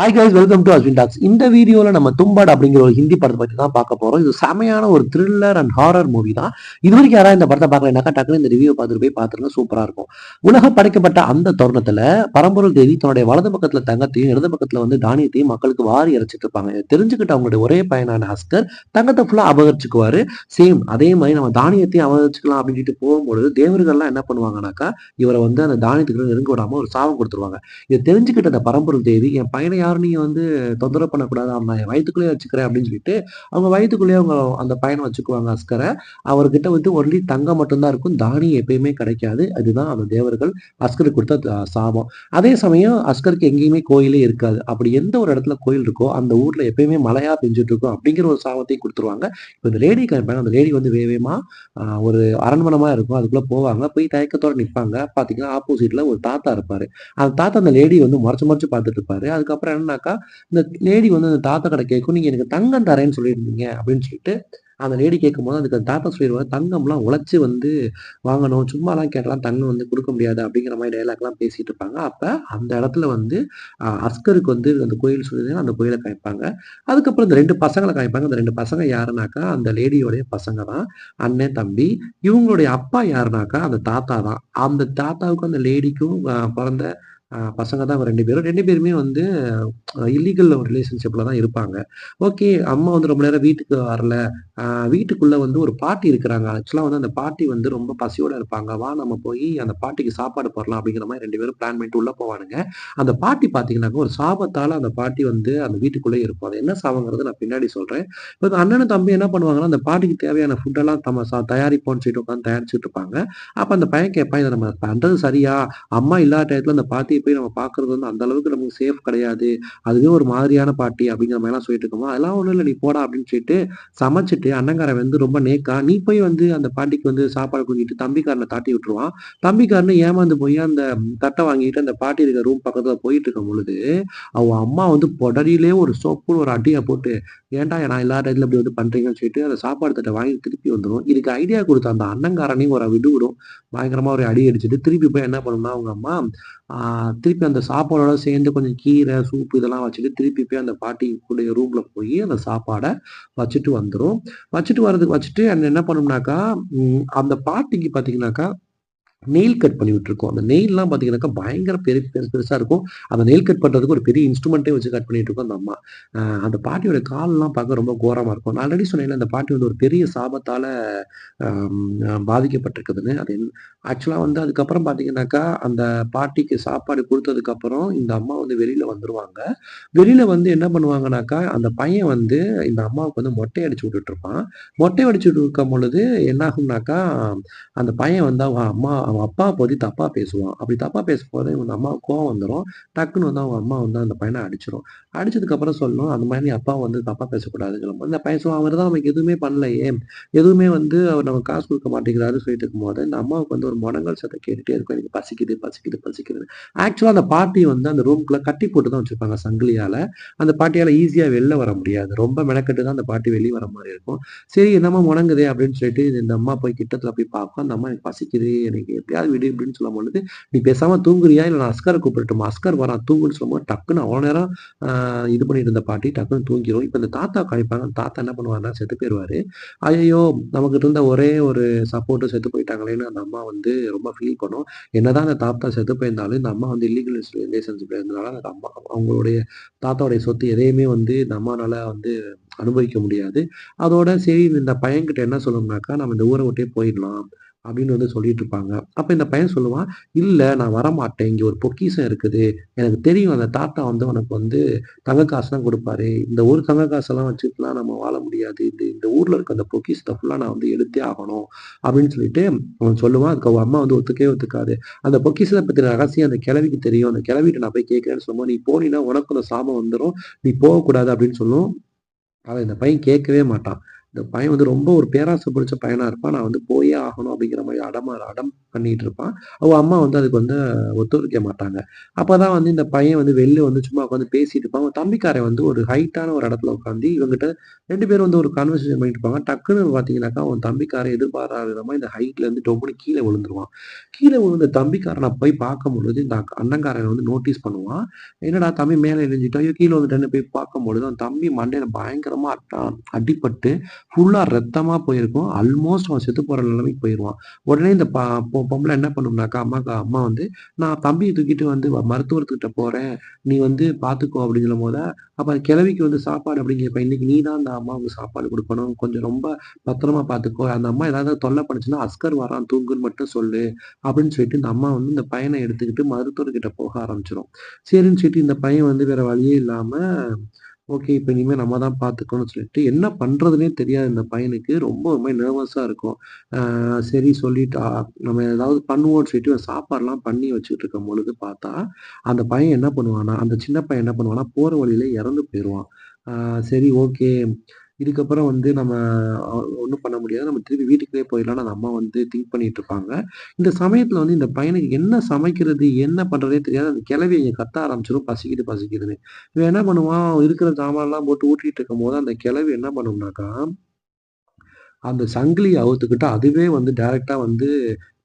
Hi guys welcome to Ashwin talks இந்த வீடியோவில் நம்ம தும்பாட் அப்படிங்கிற ஒரு ஹிந்தி படத்தை பற்றி தான் பார்க்க போகிறோம் இது செமையான ஒரு த்ரில்லர் அண்ட் ஹாரர் மூவி தான். இது வரைக்கும் யாராவது இந்த படத்தை பார்க்கலனாக்கா டக்குனு இந்த ரிவ்யூ பார்த்துட்டு போய் பார்த்துருங்க. சூப்பராக இருக்கும். உலக படைக்கப்பட்ட அந்த தருணத்தில் பரம்பொருள் தேவி தன்னுடைய வலது பக்கத்தில் தங்கத்தையும் இடது பக்கத்தில் வந்து தானியத்தையும் மக்களுக்கு வாரி இறைச்சிட்டு இருப்பாங்க. தெரிஞ்சுக்கிட்ட அவங்களுடைய ஒரே பயனான அஸ்கர் தங்கத்தை ஃபுல்லாக அபகரிச்சுக்குவாரு. சேம் அதே மாதிரி நம்ம தானியத்தையும் அபகரிச்சுக்கலாம் அப்படின்னு சொல்லிட்டு போகும்பொழுது தேவர்கள்லாம் என்ன பண்ணுவாங்கனாக்கா இவரை வந்து அந்த தானியத்துக்கு நெருங்க விடாமல் ஒரு சாபம் கொடுத்துருவாங்க. இதை தெரிஞ்சுக்கிட்ட அந்த பரம்பொருள் தேவி என் பையனை யாரும் வந்து தொந்தரவு பண்ணக்கூடாது. அவன் வயிற்றுக்குள்ளேயே வச்சுக்கிறேன் அப்படின்னு சொல்லிட்டு அவங்க வயிற்றுக்குள்ளேயே அவங்க அந்த பையனை வச்சுக்குவாங்க அஸ்கரை. அவர்கிட்ட வந்து ஒன்லி தங்கம் மட்டும்தான் இருக்கும். தானியம் எப்பயுமே கிடைக்காது. அதுதான் அந்த தேவர்கள் அஸ்கருக்கு கொடுத்த சாபம். அதே சமயம் அஸ்கருக்கு எங்கேயுமே கோயிலே இருக்காது. அப்படி எந்த ஒரு இடத்துல கோயில் இருக்கோ அந்த ஊர்ல எப்பயுமே மழையாக பெஞ்சிட்டு இருக்கும் அப்படிங்கிற ஒரு சாபத்தையும் கொடுத்துருவாங்க. இப்போ இந்த லேடி கிளம்பினா அந்த லேடி வந்து வேகமாக ஒரு அரண்மனமாக இருக்கும். அதுக்குள்ளே போவாங்க. போய் தயக்கத்தோட நிற்பாங்க பார்த்தீங்கன்னா ஆப்போசிட்டில் ஒரு தாத்தா இருப்பார். அந்த தாத்தா அந்த லேடி வந்து முறைச்சு முறைச்சு பார்த்துட்டு இருப்பாரு. அதுக்கப்புறம் என்னன்னாக்கா இந்த லேடி வந்து அந்த தாத்தா கடை கேட்கும் நீங்க எனக்கு தங்கம் தரேன்னு சொல்லியிருந்தீங்க அப்படின்னு சொல்லிட்டு அந்த லேடி கேட்கும் போது அதுக்கு அந்த தாத்தா சொல்லிடுவாங்க தங்கம்லாம் உழைச்சி வந்து வாங்கணும் சும்மாலாம் கேட்டலாம் தங்கம் வந்து கொடுக்க முடியாது அப்படிங்கிற மாதிரி டைலாக்லாம் பேசிட்டு இருப்பாங்க. அப்போ அந்த இடத்துல வந்து அஸ்கருக்கு வந்து அந்த கோயில் சொல்லி அந்த கோயிலை காமிப்பாங்க. அதுக்கப்புறம் இந்த ரெண்டு பசங்களை காமிப்பாங்க. அந்த ரெண்டு பசங்க யாருனாக்கா அந்த லேடியோடைய பசங்க தான் அண்ணன் தம்பி. இவங்களுடைய அப்பா யாருனாக்கா அந்த தாத்தா தான். அந்த தாத்தாவுக்கும் அந்த லேடிக்கும் பிறந்த பசங்க தான் ரெண்டு பேரும். ரெண்டு பேருமே வந்து இல்லீகல் ரிலேஷன்ஷிப்ல தான் இருப்பாங்க. ஓகே அம்மா வந்து ரொம்ப நேரம் வீட்டுக்கு வரல. வீட்டுக்குள்ளே வந்து ஒரு பாட்டி இருக்கிறாங்க. ஆக்சுவலா வந்து அந்த பாட்டி வந்து ரொம்ப பசியோடு இருப்பாங்க. வா நம்ம போய் அந்த பாட்டிக்கு சாப்பாடு போடலாம் அப்படிங்கிற மாதிரி ரெண்டு பேரும் பிளான் பண்ணிட்டு உள்ளே போவானுங்க. அந்த பாட்டி பார்த்தீங்கன்னாக்கா ஒரு சாபத்தால் அந்த பாட்டி வந்து அந்த வீட்டுக்குள்ளே இருக்கும். அது என்ன சாபங்கிறது நான் பின்னாடி சொல்கிறேன் இப்போ அண்ணனும் தம்பி என்ன பண்ணுவாங்கன்னா அந்த பாட்டிக்கு தேவையான ஃபுட்டெல்லாம் தம்ம சா- தயாரிப்போம்னு சொல்லிட்டு உட்காந்து தயாரிச்சுட்டு இருப்பாங்க. அப்போ அந்த பையன் கேட்பான் இதை நம்ம பண்ணுறது சரியா? அம்மா இல்லாத டயத்தில் அந்த பாட்டி போய் நம்ம பாக்குறது வந்து அந்த அளவுக்கு நமக்கு சேஃப் கிடையாது. அதுவே ஒரு மாதிரியான பாட்டி அப்படிங்கிற மாதிரிலாம் சொல்லிட்டு இருக்கோம்? அதெல்லாம் ஒன்றும் இல்லை நீ போடா அப்படின்னு சொல்லிட்டு சமைச்சிட்டு அண்ணங்காரன் வந்து ரொம்ப நேக்கா நீ போய் வந்து அந்த பாட்டிக்கு வந்து சாப்பாடு கொஞ்சிட்டு தம்பிக்காரனை தாட்டி விட்டுருவான். தம்பிக்காரனு ஏமாந்து போய் அந்த தட்டை வாங்கிட்டு அந்த பாட்டி இருக்கிற ரூம் பக்கத்துல போயிட்டு இருக்கும் பொழுது அவன் அம்மா வந்து பொடரியிலே ஒரு சோப்புன்னு ஒரு அடியை போட்டு ஏன்டா நான் எல்லா இடத்துல இப்படி வந்து பண்றீங்கன்னு சொல்லிட்டு அந்த சாப்பாடு தட்டை வாங்கி திருப்பி வந்துடும் இதுக்கு ஐடியா கொடுத்த அந்த அண்ணங்காரனையும் ஒரு விடு பயங்கரமாக பயங்கரமா ஒரு அடி அடிச்சுட்டு திருப்பி போய் என்ன பண்ணும்னா அவங்க அம்மா திருப்பி அந்த சாப்பாடோட சேர்ந்து கொஞ்சம் கீரை சூப்பு இதெல்லாம் வச்சுட்டு திருப்பி போய் அந்த பாட்டிக்குடைய ரூம்ல போய் அந்த சாப்பாடை வச்சுட்டு வந்துடும் வச்சுட்டு வர்றதுக்கு வச்சுட்டு அந்த என்ன பண்ணும்னாக்கா உம், அந்த பாட்டிக்கு பாத்தீங்கன்னாக்கா நெயில் கட் பண்ணி விட்டுருக்கோம். அந்த நெயில்லாம் பார்த்தீங்கன்னாக்கா பயங்கர பெரிய பெருசு பெருசாக இருக்கும். அந்த நெயில் கட் பண்ணுறதுக்கு ஒரு பெரிய இன்ஸ்ட்ருமெண்ட்டே வச்சு கட் பண்ணிட்டு இருக்கோம் அந்த அம்மா. அந்த பாட்டியோட கால்லாம் பார்க்க ரொம்ப கோரமாக இருக்கும். நான் ஆல்ரெடி சொன்னேன்ல அந்த பாட்டி வந்து ஒரு பெரிய சாபத்தால் பாதிக்கப்பட்டிருக்குதுன்னு. அது ஆக்சுவலாக வந்து அதுக்கப்புறம் பார்த்தீங்கன்னாக்கா அந்த பாட்டிக்கு சாப்பாடு கொடுத்ததுக்கப்புறம் இந்த அம்மா வந்து வெளியில் வந்துருவாங்க. வெளியில் வந்து என்ன பண்ணுவாங்கனாக்கா அந்த பையன் வந்து இந்த அம்மாவுக்கு வந்து மொட்டை அடிச்சு விட்டுட்டு இருப்பான். மொட்டை அடிச்சுட்டு இருக்கும் பொழுது என்ன ஆகும்னாக்கா அந்த பையன் வந்து அவன் அம்மா அவன் அப்பா பற்றி தப்பா பேசுவான். அப்படி தப்பா பேசும்போது இவன் அம்மா கோவம் வந்துடும் டக்குன்னு வந்து அவங்க அம்மா வந்து அந்த பையனை அடிச்சிடும் அடிச்சதுக்கப்புறம் சொல்லணும் அந்த மாதிரி நீ அப்பா வந்து தப்பா பேசக்கூடாதுன்னு சொல்லும்போது இந்த பையன் சொல்லுவான் அவர் தான் அவனுக்கு எதுவுமே பண்ணலையே. எதுவுமே வந்து அவர் நம்ம காசு கொடுக்க மாட்டேங்கிறாருன்னு சொல்லிட்டு இருக்கும்போது இந்த அம்மாவுக்கு வந்து ஒரு முடங்கல் சத்தை கேட்டுட்டே இருக்கும். எனக்கு பசிக்குது பசிக்குது பசிக்குது ஆக்சுவலாக அந்த பாட்டி வந்து அந்த ரூம்குள்ளே கட்டி போட்டு தான் வச்சுருப்பாங்க சங்கிலியால். அந்த பாட்டியால் ஈஸியாக வெளில வர முடியாது. ரொம்ப மெனக்கட்டு தான் அந்த பாட்டி வெளியே வர மாதிரி இருக்கும். சரி என்னம்மா முடங்குதே அப்படின்னு சொல்லிட்டு இந்த அம்மா போய் கிட்டத்தில் போய் பார்க்கும். அந்த அம்மா எனக்கு பசிக்குது எனக்கு எப்படியாவது விடு அப்படின்னு சொல்லும் பொழுது நீ பேசாமல் தூங்குறியா? இல்லை நான் அஸ்கரை கூப்பிட்டுமா அஸ்கார் வரான் தூங்குன்னு சொல்லும்போது டக்குன்னு அவ்வளோ நேரம் இது பண்ணிட்டு இருந்த பாட்டி டக்குன்னு தூங்கிடும் இப்போ இந்த தாத்தா கழிப்பாங்க தாத்தா என்ன பண்ணுவாருன்னா செத்து போயிடுவாரு ஐயோ நமக்கு இருந்த ஒரே ஒரு சப்போர்ட்டும் செத்து போயிட்டாங்களேன்னு அந்த அம்மா வந்து ரொம்ப ஃபீல் பண்ணும். என்னதான் அந்த தாத்தா செத்து போயிருந்தாலும் இந்த அம்மா வந்து இல்லீகல் ரிலேஷன்ஷிப்ல இருந்தனால அந்த அம்மா அவங்களுடைய தாத்தாவுடைய சொத்து எதையுமே வந்து இந்த அம்மானால வந்து அனுபவிக்க முடியாது. அதோட சரி இந்த பையன்கிட்ட என்ன சொல்லணும்னாக்கா நம்ம இந்த ஊரை விட்டே போயிடலாம். அப்படின்னு வந்து சொல்லிட்டு இருப்பாங்க அப்ப இந்த பையன் சொல்லுவான் இல்லை நான் வரமாட்டேன். இங்கே ஒரு பொக்கிஷம் இருக்குது. எனக்கு தெரியும் அந்த தாத்தா வந்து உனக்கு வந்து தங்க காசு கொடுப்பாரு. இந்த ஒரு தங்க காசெல்லாம் வச்சுட்டுலாம் நம்ம வாழ முடியாது. இந்த இந்த ஊர்ல இருக்க அந்த பொக்கிஷத்தை ஃபுல்லா நான் வந்து எடுத்தே ஆகணும். அப்படின்னு சொல்லிட்டு அவன் சொல்லுவான். அதுக்கு அவன் அம்மா வந்து ஒத்துக்கவே ஒத்துக்காது. அந்த பொக்கிஷத்தை பத்தின ரகசியம் அந்த கிழவிக்கு தெரியும். அந்த கிழவிட்ட நான் போய் கேட்குறேன்னு சொல்லுவோம் நீ போனீன்னா உனக்கு அந்த சாபம் வந்துடும் நீ போகக்கூடாது அப்படின்னு சொல்லும். அவன் இந்த பையன் கேட்கவே மாட்டான். இந்த பையன் வந்து ரொம்ப ஒரு பேராசை பிடிச்ச பையனா இருப்பான். நான் வந்து போயே ஆகணும் அப்படிங்கிற மாதிரி அடமா அடம் பண்ணிட்டு இருப்பான். அவங்க அம்மா வந்து அதுக்கு வந்து ஒத்துழைக்க மாட்டாங்க. அப்பதான் வந்து இந்த பையன் வந்து வெளில வந்து சும்மா உட்காந்து பேசிட்டு இருப்பான். அவன் தம்பிக்காரன் வந்து ஒரு ஹைட்டான ஒரு இடத்துல உட்காந்து இவங்கிட்ட ரெண்டு பேரும் வந்து ஒரு கான்வர்சேஷன் பண்ணிட்டு இருப்பாங்க. டக்குன்னு பார்த்தீங்கன்னாக்கா, அவன் தம்பிக்காரன் எதிர்பாராத விதமா இந்த ஹைட்ல இருந்து டொம்முன்னு கீழே விழுந்துருவான். கீழே விழுந்த தம்பிக்காரனை போய் பார்க்கும்பொழுது, இந்த அக் அண்ணங்காரன் வந்து நோட்டீஸ் பண்ணுவான். என்னடா தம்பி மேலே இடிஞ்சுட்டான், ஐயோ கீழே வந்துட்டேன்னு போய் பார்க்கும் பொழுது அவன் தம்பி மண்டையில பயங்கரமா அடிப்பட்டு ஃபுல்லாக ஃபுல்லா ரத்தமா போயிருக்கும். ஆல்மோஸ்ட் அவன் செத்து போற நிலைமைக்கு போயிருவான். உடனே இந்த ப பொம்பளை என்ன பண்ணும்னாக்கா, அம்மாக்கு அம்மா வந்து, "நான் தம்பியை தூக்கிட்டு வந்து மருத்துவத்துக்கிட்ட போகிறேன் போறேன். நீ வந்து பார்த்துக்கோ" அப்படின்னு சொல்லும்போது, அப்ப அந்த கிழவிக்கு வந்து சாப்பாடு அப்படிங்கிறப்ப, "இன்னைக்கு நீ தான் அந்த அம்மாவுக்கு சாப்பாடு கொடுக்கணும் கொஞ்சம் ரொம்ப பத்திரமா பார்த்துக்கோ. அந்த அம்மா ஏதாவது தொல்லை பண்ணுச்சுன்னா, அஸ்கர் வரான் தூங்குன்னு மட்டும் சொல்லு" அப்படின்னு சொல்லிட்டு இந்த அம்மா வந்து இந்த பையனை எடுத்துக்கிட்டு மருத்துவர்கிட்ட போக ஆரம்பிச்சிடும் சரின்னு சொல்லிட்டு இந்த பையன் வந்து வேற வழியே இல்லாம, ஓகே இப்போ இனிமேல் நம்ம தான் பார்த்துக்கணும்னு சொல்லிட்டு, என்ன பண்ணுறதுனே தெரியாது இந்த பையனுக்கு. ரொம்ப ஒரு மாரி இருக்கும். சரி சொல்லிட்டா நம்ம ஏதாவது பண்ணுவோம்னு சொல்லிட்டு சாப்பாடுலாம் பண்ணி வச்சுக்கிட்டு இருக்கும்பொழுது பார்த்தா, அந்த பையன் என்ன பண்ணுவான்னா, அந்த சின்ன பையன் என்ன பண்ணுவான்னா, போகிற வழியில இறந்து போயிடுவான் சரி ஓகே. இதுக்கப்புறம் வந்து நம்ம ஒன்றும் பண்ண முடியாது. நம்ம திருப்பி வீட்டுக்கே போயிடலாம்னு அந்த அம்மா வந்து திங்க் பண்ணிட்டு இருப்பாங்க. இந்த சமயத்தில் வந்து இந்த பையனுக்கு என்ன சமைக்கிறது, என்ன பண்ணுறதே தெரியாது. அந்த கிளவி இங்கே கத்த ஆரம்பிச்சிடும் பசிக்குது, பசிக்குதுன்னு. இவன் என்ன பண்ணுவான், இருக்கிற சாமான்லாம் போட்டு ஊட்டிட்டு இருக்கும்போது, அந்த கிளவி என்ன பண்ணும்னாக்கா, அந்த சங்கிலியை அவுத்துக்கிட்டு அதுவே வந்து டைரெக்டாக வந்து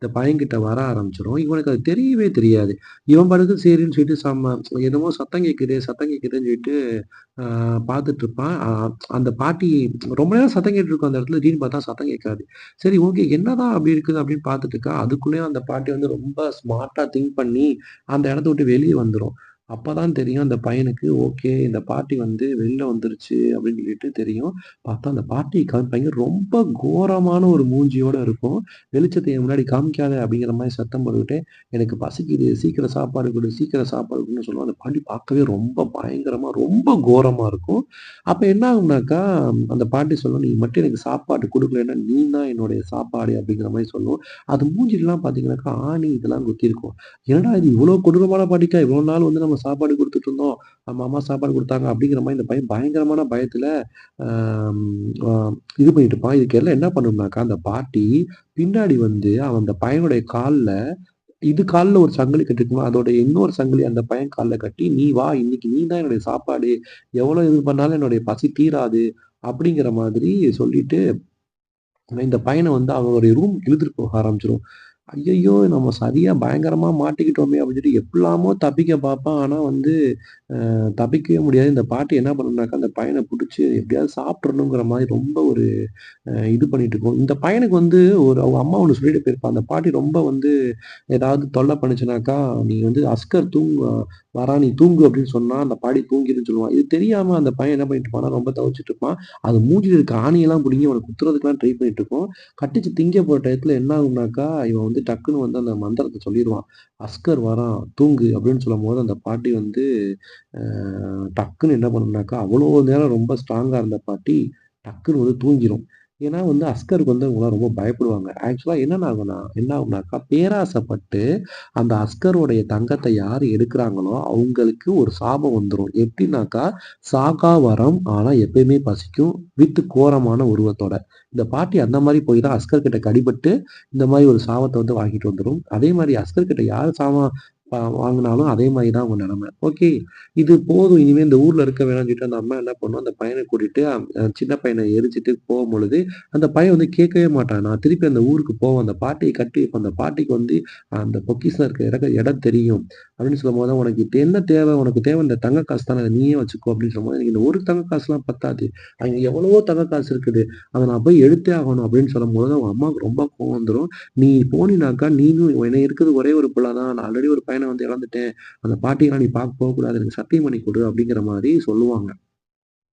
இந்த பையன்கிட்ட வர ஆரம்பிச்சிடும் இவனுக்கு அது தெரியவே தெரியாது. இவன் பாட்டுக்கு சரின்னு சொல்லிட்டு சம்ம என்னமோ சத்தம் கேட்குது சத்தம் கேட்குதுன்னு சொல்லிட்டு பார்த்துட்டு இருப்பான். அந்த பாட்டி ரொம்ப நேரம் சத்தம் கேட்டுருக்கும் அந்த இடத்துல. திடீர்னு பார்த்தா சத்தம் கேட்காது. சரி ஓகே என்னதான் அப்படி இருக்குது அப்படின்னு பார்த்துட்டு இருக்கா. அதுக்குள்ளேயும் அந்த பாட்டி வந்து ரொம்ப ஸ்மார்ட்டா திங்க் பண்ணி அந்த இடத்த விட்டு வெளிய வந்துரும். அப்போதான் தெரியும் அந்த பையனுக்கு, ஓகே இந்த பாட்டி வந்து வெளில வந்துருச்சு அப்படின்னு சொல்லிட்டு தெரியும். பார்த்தா அந்த பாட்டி பையன் ரொம்ப கோரமான ஒரு மூஞ்சியோட இருக்கும். வெளிச்சத்தை என் முன்னாடி காமிக்காத அப்படிங்கிற மாதிரி சத்தம் போட்டுக்கிட்டு, எனக்கு பசிக்குது, சீக்கிரம் சாப்பாடு கொடு சீக்கிரம் சாப்பாடு குடுன்னு சொல்லுவோம். அந்த பாட்டி பார்க்கவே ரொம்ப பயங்கரமாக ரொம்ப கோரமாக இருக்கும். அப்போ என்ன ஆகும்னாக்கா, அந்த பாட்டி சொல்லும், "நீ மட்டும் எனக்கு சாப்பாடு கொடுக்கலன்னா நீ தான் என்னுடைய சாப்பாடு" அப்படிங்கிற மாதிரி சொல்லுவோம் அது மூஞ்சிலாம் பார்த்தீங்கன்னாக்கா, ஆணி இதெல்லாம் குத்திருக்கும். ஏன்னா இது இவ்வளோ கொடூரமான பாட்டிக்கா? இவ்வளோ நாள் வந்து நம்ம சாப்பாடு கொடுத்துட்டு இருந்தோம். நம்ம அம்மா சாப்பாடு கொடுத்தாங்க அப்படிங்கிற மாதிரி இந்த பையன் பயங்கரமான பயத்தில் இது பண்ணிட்டு இருப்பான். இதுக்கு எல்லாம் என்ன பண்ணும்னாக்கா, அந்த பாட்டி பின்னாடி வந்து அவன் அந்த பையனுடைய காலில் இது காலில் ஒரு சங்கிலி கட்டிருக்குமா, அதோட இன்னொரு சங்கிலி அந்த பையன் கால்ல கட்டி, "நீ வா இன்னைக்கு நீ தான் என்னுடைய சாப்பாடு. எவ்வளோ இது பண்ணாலும் என்னுடைய பசி தீராது." அப்படிங்கிற மாதிரி சொல்லிட்டு, இந்த பையனை வந்து அவனுடைய ரூம் இழுத்துட்டு போக ஆரம்பிச்சிடும் ஐயையோ நம்ம சரியா பயங்கரமா மாட்டிக்கிட்டோமே அப்படின்னு சொல்லிட்டு எப்படிலாமோ தப்பிக்க பார்ப்பான். ஆனா வந்து தப்பிக்கவே முடியாது. இந்த பாட்டி என்ன பண்ணும்னாக்கா, அந்த பையனை பிடிச்சி எப்படியாவது சாப்பிட்றணுங்கிற மாதிரி ரொம்ப ஒரு இது பண்ணிட்டு இருக்கும். இந்த பையனுக்கு வந்து ஒரு அவங்க அம்மா ஒன்று சொல்லிட்டு போயிருப்பான் அந்த பாட்டி ரொம்ப வந்து ஏதாவது தொல்லை பண்ணுச்சுனாக்கா, "நீ வந்து அஸ்கர் தூங்க வரான், நீ தூங்கு" அப்படின்னு சொன்னா, அந்த பாட்டி தூங்கிடுன்னு சொல்லுவான். இது தெரியாம அந்த பையன் என்ன பண்ணிட்டு இருப்பான் ரொம்ப தவிச்சிட்டு இருப்பான். அது மூஞ்சில இருக்க ஆணியெல்லாம் பிடிங்கி அவனை குத்துறதுக்குலாம் ட்ரை பண்ணிட்டு இருக்கும். கட்டிச்சு திங்க போற டயத்துல என்ன ஆகும்னாக்கா, இவன் வந்து டக்குன்னு வந்து அந்த மந்திரத்தை சொல்லிடுவான் "அஸ்கர் வரான், தூங்கு" அப்படின்னு சொல்லும் போது அந்த பாட்டி வந்து டக்குன்னு என்ன பண்ணும்னாக்கா, அவ்வளோ நேரம் ரொம்ப ஸ்ட்ராங்கா இருந்த பாட்டி, டக்குன்னு வந்து தூங்கிடும் ஏன்னா வந்து அஸ்கருக்கு வந்து அவங்களாம் ரொம்ப பயப்படுவாங்க. ஆக்சுவலாக என்னென்ன ஆகும்னா என்ன ஆகும்னாக்கா, பேராசைப்பட்டு அந்த அஸ்கருடைய தங்கத்தை யார் எடுக்கிறாங்களோ அவங்களுக்கு ஒரு சாபம் வந்துடும் எப்படின்னாக்கா, சாகா வரம் ஆனால் எப்பயுமே பசிக்கும். வித்து கோரமான உருவத்தோட. இந்த பாட்டி அந்த மாதிரி போய் தான் அஸ்கர் கிட்ட கடிபட்டு, இந்த மாதிரி ஒரு சாபத்தை வந்து வாங்கிட்டு வந்துடும் அதே மாதிரி அஸ்கர் கிட்ட யார் சாபம் வாங்கினாலும் அதே மாதிரி தான் அவங்க நிலமை ஓகே. இது போதும் இனிமேல் இந்த ஊர்ல இருக்க வேணாம்னு சொல்லிட்டு அந்த அம்மா என்ன பண்ணும், அந்த பையனை கூட்டிட்டு சின்ன பையனை எரிச்சிட்டு போகும் பொழுது அந்த பையன் வந்து கேட்கவே மாட்டான். நான் திருப்பி அந்த ஊருக்கு போவேன். அந்த பாட்டியை கட்டி இப்போ அந்த பாட்டிக்கு வந்து அந்த பொக்கிஷம் இருக்கிற எடக இடம் தெரியும். அப்படின்னு சொல்லும்போது தான், "உனக்கு இது என்ன தேவை? உனக்கு தேவை இந்த தங்க காசு தானே. அத நீயே வச்சுக்கோ" அப்படின்னு சொல்லும்போது, "எனக்கு இந்த ஒரு தங்க காசுலாம் பத்தாது. அங்கே எவ்வளவோ தங்க காசு இருக்குது. அதை நான் போய் எடுத்தே ஆகணும்" அப்படின்னு சொல்லும்போது, அவங்க அம்மாவுக்கு ரொம்ப கோவம் வந்துடும் "நீ போனினாக்கா நீனும் என்ன இருக்கிறது ஒரே ஒரு பிள்ளை தான். நான் ஆல்ரெடி ஒரு பையன் வந்து இழந்துட்டேன். அந்த பாட்டியெல்லாம் நீ பார்க்க போகக்கூடாது. எனக்கு சத்தியம் பண்ணி கொடு அப்படிங்கிற மாதிரி சொல்லுவாங்க.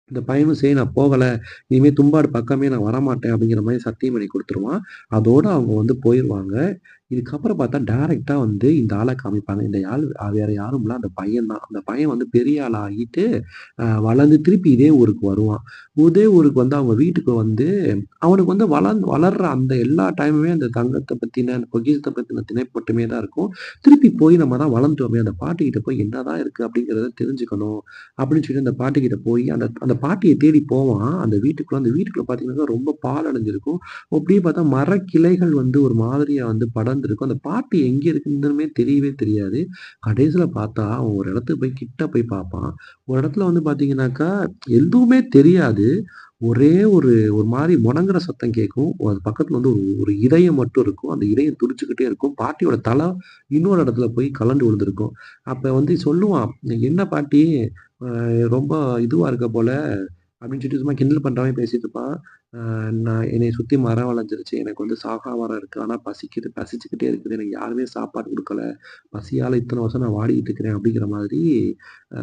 இந்த பையனும் சரி நான் போகல. இனிமே தும்பாடு பக்கமே நான் வரமாட்டேன் அப்படிங்கிற மாதிரி சத்தியம் பண்ணி கொடுத்துருவான் அதோட அவங்க வந்து போயிருவாங்க. இதுக்கப்புறம் பார்த்தா டேரெக்டாக வந்து இந்த ஆளை காமிப்பாங்க. இந்த ஆள் வேற யாரும் இல்லை அந்த பையன் தான். அந்த பையன் வந்து பெரிய ஆள் ஆகிட்டு வளர்ந்து திருப்பி இதே ஊருக்கு வருவான். இதே ஊருக்கு வந்து அவங்க வீட்டுக்கு வந்து அவனுக்கு வந்து வளர்ந்து வளர்ற அந்த எல்லா டைமுமே அந்த தங்கத்தை பற்றின அந்த பொக்கிஷத்த பற்றின நினைப்பு தான் இருக்கும். திருப்பி போய் நம்ம தான் வளர்ந்துட்டோமே, அந்த பாட்டிகிட்ட போய் என்னதான் இருக்கு அப்படிங்கிறத தெரிஞ்சுக்கணும். அப்படின்னு சொல்லி அந்த பாட்டிக்கிட்ட போய் அந்த அந்த பாட்டியை தேடி போவான். அந்த வீட்டுக்குள்ள அந்த வீட்டுக்குள்ள பார்த்தீங்கன்னா, ரொம்ப பால் அடைஞ்சிருக்கும். அப்படியே பார்த்தா மரக்கிளைகள் வந்து ஒரு மாதிரியாக வந்து படம் நடந்திருக்கும் அந்த பாட்டி எங்கே இருக்குதுன்னுமே தெரியவே தெரியாது. கடைசியில் பார்த்தா, அவன் ஒரு இடத்துக்கு போய் கிட்ட போய் பார்ப்பான். ஒரு இடத்துல வந்து பார்த்தீங்கன்னாக்கா, எதுவுமே தெரியாது. ஒரே ஒரு ஒரு மாதிரி முடங்குற சத்தம் கேட்கும். அது பக்கத்துல வந்து ஒரு ஒரு இதயம் மட்டும் இருக்கும். அந்த இதயம் துடிச்சுக்கிட்டே இருக்கும். பாட்டியோட தல இன்னொரு இடத்துல போய் கலண்டு விழுந்திருக்கும். அப்ப வந்து சொல்லுவான், "என்ன பாட்டி ரொம்ப இதுவா இருக்க போல" அப்படின்னு சொல்லிட்டு சும்மா கிண்டல் பண்ணுறவன் பேசிட்டு இருப்பான். நான் என்னை சுத்தி மரம் வளைஞ்சிருச்சு எனக்கு வந்து சாகா மரம் இருக்கு. ஆனா பசிக்கிட்டு பசிச்சுக்கிட்டே இருக்குது. எனக்கு யாருமே சாப்பாடு கொடுக்கல பசியால இத்தனை வருஷம் நான் வாடிக்கிட்டு இருக்கிறேன் அப்படிங்கிற மாதிரி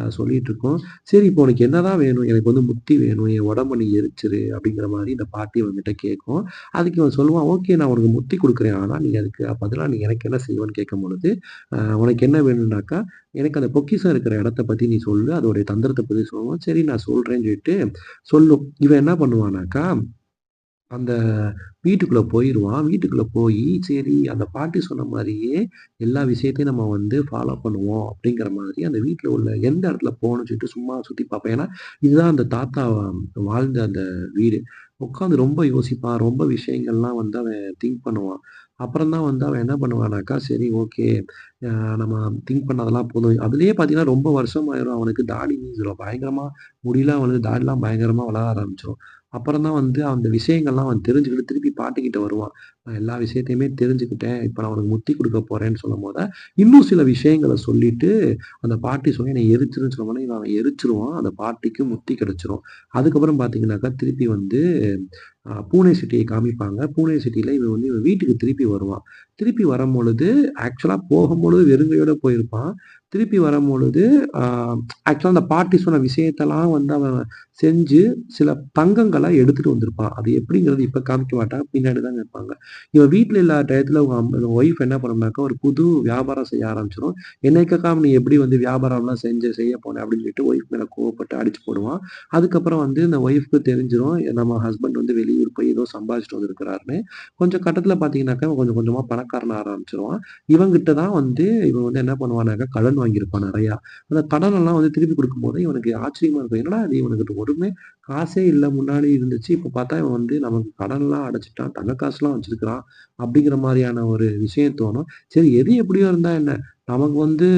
சொல்லிட்டு இருக்கோம் சரி இப்போ உனக்கு என்னதான் வேணும்? எனக்கு வந்து முத்தி வேணும். என் உடம்பு நீ எரிச்சிரு அப்படிங்கிற மாதிரி இந்த பாட்டி வந்துட்டு கேட்கும். அதுக்கு இவன் சொல்லுவான், "ஓகே நான் உனக்கு முத்தி கொடுக்குறேன் ஆனா நீ அதுக்கு பதிலாக நீ எனக்கு என்ன செய்வன்னு?" கேட்கும்பொழுது, பொழுது "உனக்கு என்ன வேணும்னாக்கா, எனக்கு அந்த பொக்கிஷம் இருக்கிற இடத்த பத்தி நீ சொல்லு. அதோடைய தந்திரத்தை பத்தி சொல்லுவோம் சரி நான் சொல்றேன்னு சொல்லிட்டு சொல்லும். இவன் என்ன பண்ணுவானாக்கா அந்த வீட்டுக்குள்ளே போயிடுவான் வீட்டுக்குள்ள போய் சரி அந்த பாட்டி சொன்ன மாதிரியே எல்லா விஷயத்தையும் நம்ம வந்து ஃபாலோ பண்ணுவோம் அப்படிங்கிற மாதிரி அந்த வீட்டில் உள்ள எந்த இடத்துல போகணும்னு சொல்லிட்டு சும்மா சுற்றி பார்ப்பேன். ஏன்னா, இதுதான் அந்த தாத்தா வாழ்ந்த அந்த வீடு. உட்காந்து ரொம்ப யோசிப்பான். ரொம்ப விஷயங்கள்லாம் வந்து அவன் திங்க் பண்ணுவான். அப்புறம் தான் வந்து அவன் என்ன பண்ணுவானாக்கா, சரி ஓகே நம்ம திங்க் பண்ணதெல்லாம் போதும். அதுலேயே பார்த்தீங்கன்னா, ரொம்ப வருஷம் ஆயிரும் அவனுக்கு தாடி சொல்லுவான் பயங்கரமாக முடியல அவனுக்கு தாடிலாம் பயங்கரமாக வளர ஆரம்பிச்சிடும் அப்புறம் தான் வந்து அந்த விஷயங்கள்லாம் அவன் தெரிஞ்சுக்கிட்டு திருப்பி பாட்டுக்கிட்ட வருவான். நான் எல்லா விஷயத்தையுமே தெரிஞ்சுக்கிட்டேன். இப்போ நான் அவனுக்கு முத்தி கொடுக்க போறேன்னு சொல்லும்போது, இன்னும் சில விஷயங்களை சொல்லிட்டு, அந்த பாட்டி சொல்லி என்னை எரிச்சிருன்னு சொன்னோனே, இவன் அவன் எரிச்சிருவான் அந்த பாட்டிக்கு முத்தி கிடைச்சிரும். அதுக்கப்புறம் பார்த்தீங்கன்னாக்கா, திருப்பி வந்து பூனே சிட்டியை காமிப்பாங்க. பூனே சிட்டியில் இவன் வந்து இவன் வீட்டுக்கு திருப்பி வருவான். திருப்பி வரும்பொழுது, ஆக்சுவலாக போகும்பொழுது வெறுங்கையோட போயிருப்பான். திருப்பி வரும்பொழுது, ஆக்சுவலாக அந்த பாட்டி சொன்ன விஷயத்தெல்லாம் வந்து அவன் செஞ்சு, சில பங்கங்களை எடுத்துட்டு வந்திருப்பான். அது எப்படிங்கிறது இப்போ காமிக்க மாட்டாங்க. பின்னாடி தான் காமிப்பாங்க. இவன் வீட்டில் இல்லாத டயத்தில் அவங்க ஒய்ஃப் என்ன பண்ணும்னாக்கா, ஒரு புது வியாபாரம் செய்ய ஆரம்பிச்சிடும் "என்னை நீ எப்படி வந்து வியாபாரம்லாம் செஞ்சு செய்ய போன?" அப்படின்னு சொல்லிட்டு ஒய்ஃப் மேலே கோவப்பட்டு அடிச்சு போடுவான். அதுக்கப்புறம் வந்து இந்த ஒய்ஃப்க்கு தெரிஞ்சிடும் நம்ம ஹஸ்பண்ட் வந்து வெளியூர் போய் ஏதோ சம்பாதிச்சுட்டு வந்திருக்கிறாருன்னு. கொஞ்சம் கட்டத்தில் பார்த்தீங்கன்னாக்கா, கொஞ்சம் கொஞ்சமாக பணக்காரன ஆரம்பிச்சிருவான் இவங்கிட்ட தான் வந்து இவன் வந்து என்ன பண்ணுவானாக்கா, கடன் வாங்கியிருப்பான் நிறையா அந்த கடனெல்லாம் வந்து திருப்பி கொடுக்கும்போது இவனுக்கு ஆச்சரியமாக இருக்கும். என்னடா அது இவனுக்கு ஒருமே காசே இல்ல முன்னாடி இருந்துச்சு. இப்ப பார்த்தா இவன் வந்து நமக்கு கடன்லாம் அடைச்சிட்டான் தங்க காசுலாம் வச்சிருக்கிறான். அப்படிங்கிற மாதிரியான ஒரு விஷயம் தோணும். சரி எது எப்படியோ இருந்தா என்ன? நமக்கு வந்து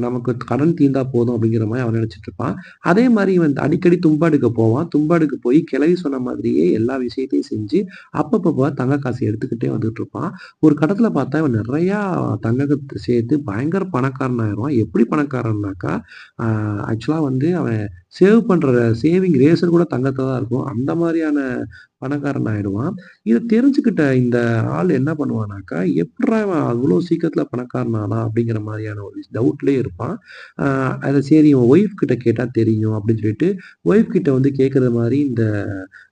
நமக்கு கடன் தீந்தா போதும் அப்படிங்கிற மாதிரி அவன் நினைச்சிட்டு இருப்பான். அதே மாதிரி இவன் அடிக்கடி தும்பாடுக்கு போவான். தும்பாடுக்கு போய் கிளவி சொன்ன மாதிரியே எல்லா விஷயத்தையும் செஞ்சு, அப்பப்போ தங்க காசு எடுத்துக்கிட்டே வந்துட்டு இருப்பான். ஒரு கட்டத்துல பார்த்தா இவன் நிறையா தங்கத்தை சேர்த்து பயங்கர பணக்காரன் ஆயிருவான். எப்படி பணக்காரன்னாக்கா, ஆக்சுவலாக ஆக்சுவலா வந்து அவன் சேவ் பண்ணுற சேவிங் ரேசர் கூட தங்கத்தை தான் இருக்கும். அந்த மாதிரியான பணக்காரன் ஆயிடுவான். இதை தெரிஞ்சுக்கிட்ட இந்த ஆள் என்ன பண்ணுவானாக்கா, எப்படா அவன் அவ்வளோ சீக்கிரத்தில் பணக்காரன் ஆனா அப்படிங்கிற மாதிரியான ஒரு டவுட்லேயே இருப்பான். அதை சரி இவன் ஒய்ஃப் கிட்ட கேட்டால் தெரியும் அப்படின்னு சொல்லிட்டு, ஒய்ஃப் கிட்ட வந்து கேட்குற மாதிரி இந்த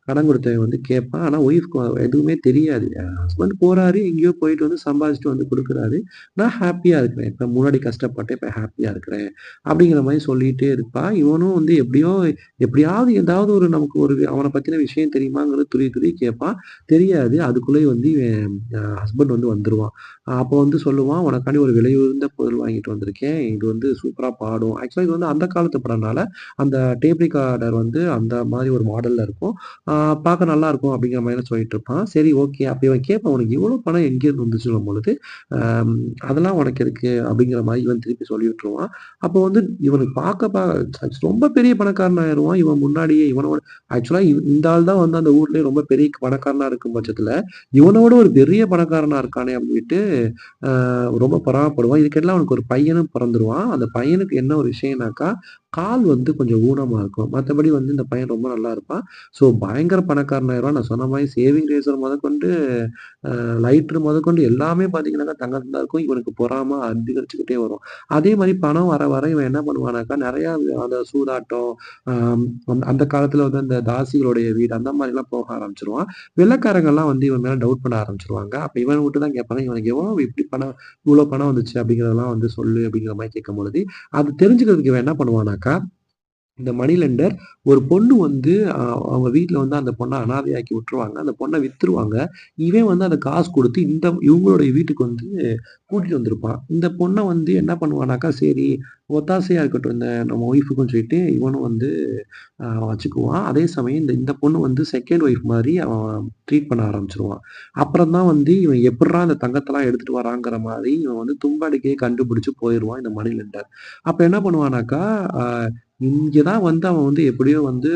கடன் கொடுத்தவன் வந்து கேட்பான். ஆனால் ஒய்ஃப்க்கு எதுவுமே தெரியாது. ஹஸ்பண்ட் போகிறாரு எங்கேயோ போயிட்டு வந்து சம்பாதிச்சுட்டு வந்து கொடுக்குறாரு நான் ஹாப்பியாக இருக்கிறேன். இப்போ முன்னாடி கஷ்டப்பட்டேன். இப்போ ஹாப்பியாக இருக்கிறேன். அப்படிங்கிற மாதிரி சொல்லிகிட்டே இருப்பா. இவனும் வந்து எப்படியோ எப்படியாவது ஏதாவது ஒரு நமக்கு ஒரு அவனை பற்றின விஷயம் தெரியுமாங்கிறது துருவி துருவி கேட்பான். தெரியாது. அதுக்குள்ளேயே வந்து இவன் ஹஸ்பண்ட் வந்து வந்துருவான். அப்போ வந்து சொல்லுவான், "உனக்காண்டி ஒரு விலையுயர்ந்த பொருள் வாங்கிட்டு வந்திருக்கேன். இது வந்து சூப்பராக பாடும்." ஆக்சுவலாக இது வந்து அந்த காலத்து படம்னால, அந்த டேப்ரிகார்டர் வந்து அந்த மாதிரி ஒரு மாடலில் இருக்கும். பார்க்க நல்லா இருக்கும் அப்படிங்கிற மாதிரி சொல்லிட்டு இருப்பான். சரி ஓகே. அப்போ இவன் கேட்பான், "உனக்கு இவ்வளோ பணம் எங்கேருந்து வந்து சொல்லும் பொழுது "அதெல்லாம் உனக்கு இருக்கு அப்படிங்கிற மாதிரி இவன் திருப்பி சொல்லி விட்டுருவான். அப்போ வந்து இவனுக்கு பார்க்க பா ரொம்ப பெரிய பணக்காரன் ஆயிருவான். இவன் முன்னாடியே இவனோட ஆக்சுவலாக இந்த ஆள் தான் வந்து அந்த ஊர்லேயே ரொம்ப பெரிய பணக்காரனா இருக்கும் பட்சத்தில் இவனோட ஒரு பெரிய பணக்காரனா இருக்கானே அப்படின்ட்டு, ரொம்ப பொறாமப்படுவான். இதுக்கெல்லாம் அவனுக்கு ஒரு பையனும் பிறந்துருவான் அந்த பையனுக்கு என்ன ஒரு விஷயம்னாக்கா, கால் வந்து கொஞ்சம் ஊனமாக இருக்கும். மற்றபடி வந்து இந்த பையன் ரொம்ப நல்லா இருப்பான். ஸோ பயங்கர பணக்காரனாயிருவான். நான் சொன்ன மாதிரி சேவிங் ரேசர் முதற்கொண்டு லைட்ரு முதற்கொண்டு எல்லாமே பார்த்தீங்கன்னாக்கா தங்கத்துல தான் இருக்கும். இவனுக்கு பொறாம அதிகரிச்சுக்கிட்டே வரும். அதே மாதிரி பணம் வர வர இவன் என்ன பண்ணுவானாக்கா, நிறையா அந்த சூதாட்டம், அந்த காலத்தில் வந்து அந்த தாசிகளுடைய வீடு அந்த மாதிரிலாம் போக ஆரம்பிச்சிருவான் வெள்ளக்காரங்கள்லாம் வந்து இவன் மேலே டவுட் பண்ண ஆரம்பிச்சிருவாங்க அப்போ இவன் விட்டு தான் கேட்பாங்க. இவனுக்கு எவ்வளோ இப்படி பணம் இவ்வளோ பணம் வந்துச்சு அப்படிங்கிறதெல்லாம் வந்து சொல்லு அப்படிங்கிற மாதிரி கேட்கும் பொழுது அது தெரிஞ்சுக்கிறதுக்கு இவன் என்ன பண்ணுவானாக்கா, языка இந்த மணி லெண்டர் ஒரு பொண்ணு வந்து அவங்க வீட்டில் வந்து அந்த பொண்ணை அனாதையாக்கி விட்டுருவாங்க. அந்த பொண்ணை வித்துருவாங்க. இவன் வந்து அந்த காசு கொடுத்து இந்த இவங்களுடைய வீட்டுக்கு வந்து கூட்டிகிட்டு வந்திருப்பான். இந்த பொண்ணை வந்து என்ன பண்ணுவானாக்கா, சரி ஒத்தாசையாக இருக்கட்டும் இந்த நம்ம ஒய்ஃபுக்கும் சொல்லிட்டு இவனும் வந்து வச்சுக்குவான். அதே சமயம் இந்த இந்த பொண்ணு வந்து செகண்ட் ஒய்ஃப் மாதிரி அவன் ட்ரீட் பண்ண ஆரம்பிச்சிருவான் அப்புறம் தான் வந்து இவன் எப்படா அந்த தங்கத்தெல்லாம் எடுத்துகிட்டு வராங்கிற மாதிரி இவன் வந்து தும்படிக்கையே கண்டுபிடிச்சு போயிடுவான் இந்த மணி லெண்டர். அப்போ என்ன பண்ணுவானாக்கா, இங்கே தான் வந்து அவன் வந்து எப்படியோ வந்து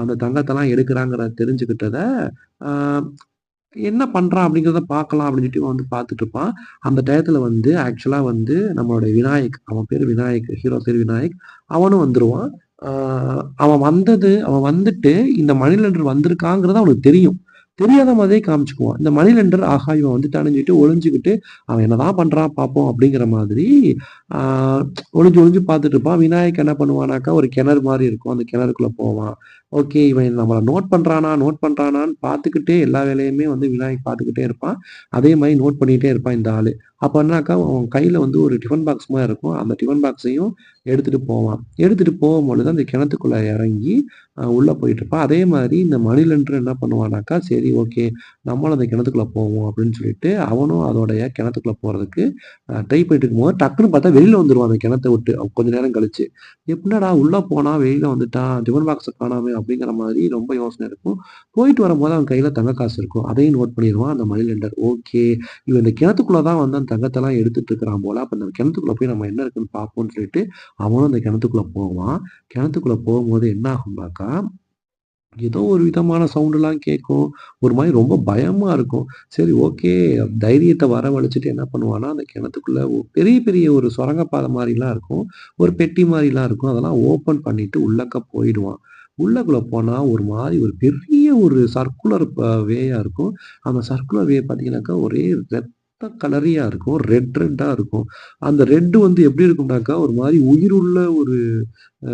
அந்த தங்கத்தெல்லாம் எடுக்குறாங்கிறத தெரிஞ்சுக்கிட்டத, என்ன பண்றான் அப்படிங்கிறத பார்க்கலாம் அப்படின்னு சொல்லிட்டு வந்து பார்த்துட்டு இருப்பான். அந்த டயத்தில் வந்து ஆக்சுவலா வந்து நம்மளுடைய விநாயக், அவன் பேர் விநாயக், ஹீரோ பேர் விநாயக். அவனும் வந்துருவான். அவன் வந்தது அவன் வந்துட்டு இந்த மணிலண்டர் வந்திருக்காங்கிறது அவனுக்கு தெரியும். தெரியாத மாதிரியே காமிச்சுக்குவான். இந்த மணிலண்டர் ஆகா ஆஹா! இவன் வந்து சொல்லிட்டு ஒளிஞ்சுகிட்டு, அவன் என்னதான் பண்றான் பார்ப்போம் அப்படிங்கிற மாதிரி ஆ ஒளிஞ்சு ஒளிஞ்சு பார்த்துட்டு இருப்பான். விநாயக் என்ன பண்ணுவானாக்கா, ஒரு கிணறு மாதிரி இருக்கும். அந்த கிணறுக்குள்ள போவான். ஓகே. இவன் நம்மளை நோட் பண்றானா, நோட் பண்ணுறானான்னு பார்த்துக்கிட்டே எல்லா வேலையுமே வந்து விநாயக் பார்த்துக்கிட்டே இருப்பான். அதே மாதிரி நோட் பண்ணிகிட்டே இருப்பான் இந்த ஆள் அப்ப என்னாக்கா, அவன் கையில வந்து ஒரு டிஃபன் பாக்ஸ் மாதிரி இருக்கும். அந்த டிஃபன் பாக்ஸையும் எடுத்துகிட்டு போவான். எடுத்துகிட்டு போகும்பொழுது அந்த கிணத்துக்குள்ளே இறங்கி உள்ளே போயிட்டு போயிட்டுருப்பான். அதே மாதிரி இந்த மணி என்ன பண்ணுவானாக்கா, சரி ஓகே. நம்மளும் அந்த கிணத்துக்குள்ளே போவோம் அப்படின்னு சொல்லிட்டு, அவனும் அதோடைய கிணத்துக்குள்ளே போகிறதுக்கு ட்ரை பண்ணிட்டு இருக்கும்போது, டக்குன்னு பார்த்தா வெளியில் வந்துருவான் அந்த கிணத்த விட்டு. கொஞ்ச நேரம் கழிச்சு. எப்படின்னாடா உள்ளே போனால் வெளியில் வந்துட்டான். டிஃபன் பாக்ஸை காணாமே அப்படிங்கிற மாதிரி ரொம்ப யோசனை இருக்கும். போயிட்டு வரும்போது அவன் கையில் தங்க காசு இருக்கும். அதையும் நோட் பண்ணிடுவான் அந்த மணிலண்டர் ஓகே. இவன் இந்த கிணத்துக்குள்ளே தான் வந்து அந்த தங்கத்தெல்லாம் எடுத்துட்டு இருக்கிறான் போல. அப்போ அந்த கிணத்துக்குள்ளே போய் நம்ம என்ன இருக்குன்னு பார்ப்போம்னு சொல்லிட்டு, அவனும் அந்த கிணத்துக்குள்ளே போவான். கிணத்துக்குள்ளே போகும்போது என்ன ஆகும்னாக்கா, ஏதோ ஒரு விதமான சவுண்டெல்லாம் கேட்கும். ஒரு மாதிரி ரொம்ப பயமாக இருக்கும். சரி ஓகே. தைரியத்தை வரவழைச்சிட்டு என்ன பண்ணுவான்னா, அந்த கிணத்துக்குள்ளே பெரிய பெரிய ஒரு சுரங்கப்பாதை மாதிரிலாம் இருக்கும். ஒரு பெட்டி மாதிரிலாம் இருக்கும். அதெல்லாம் ஓப்பன் பண்ணிட்டு உள்ளக்க போயிடுவான். உள்ளக்குள்ளே போனால் ஒரு மாதிரி ஒரு பெரிய ஒரு சர்க்குலர் வேயாக இருக்கும். அந்த சர்க்குலர் வே பார்த்தீங்கன்னாக்கா, ஒரே கலரியாக இருக்கும். ரெட் ரெட்டாக இருக்கும். அந்த ரெட்டு வந்து எப்படி இருக்கும்னாக்கா, ஒரு மாரி உயிருள்ள ஒரு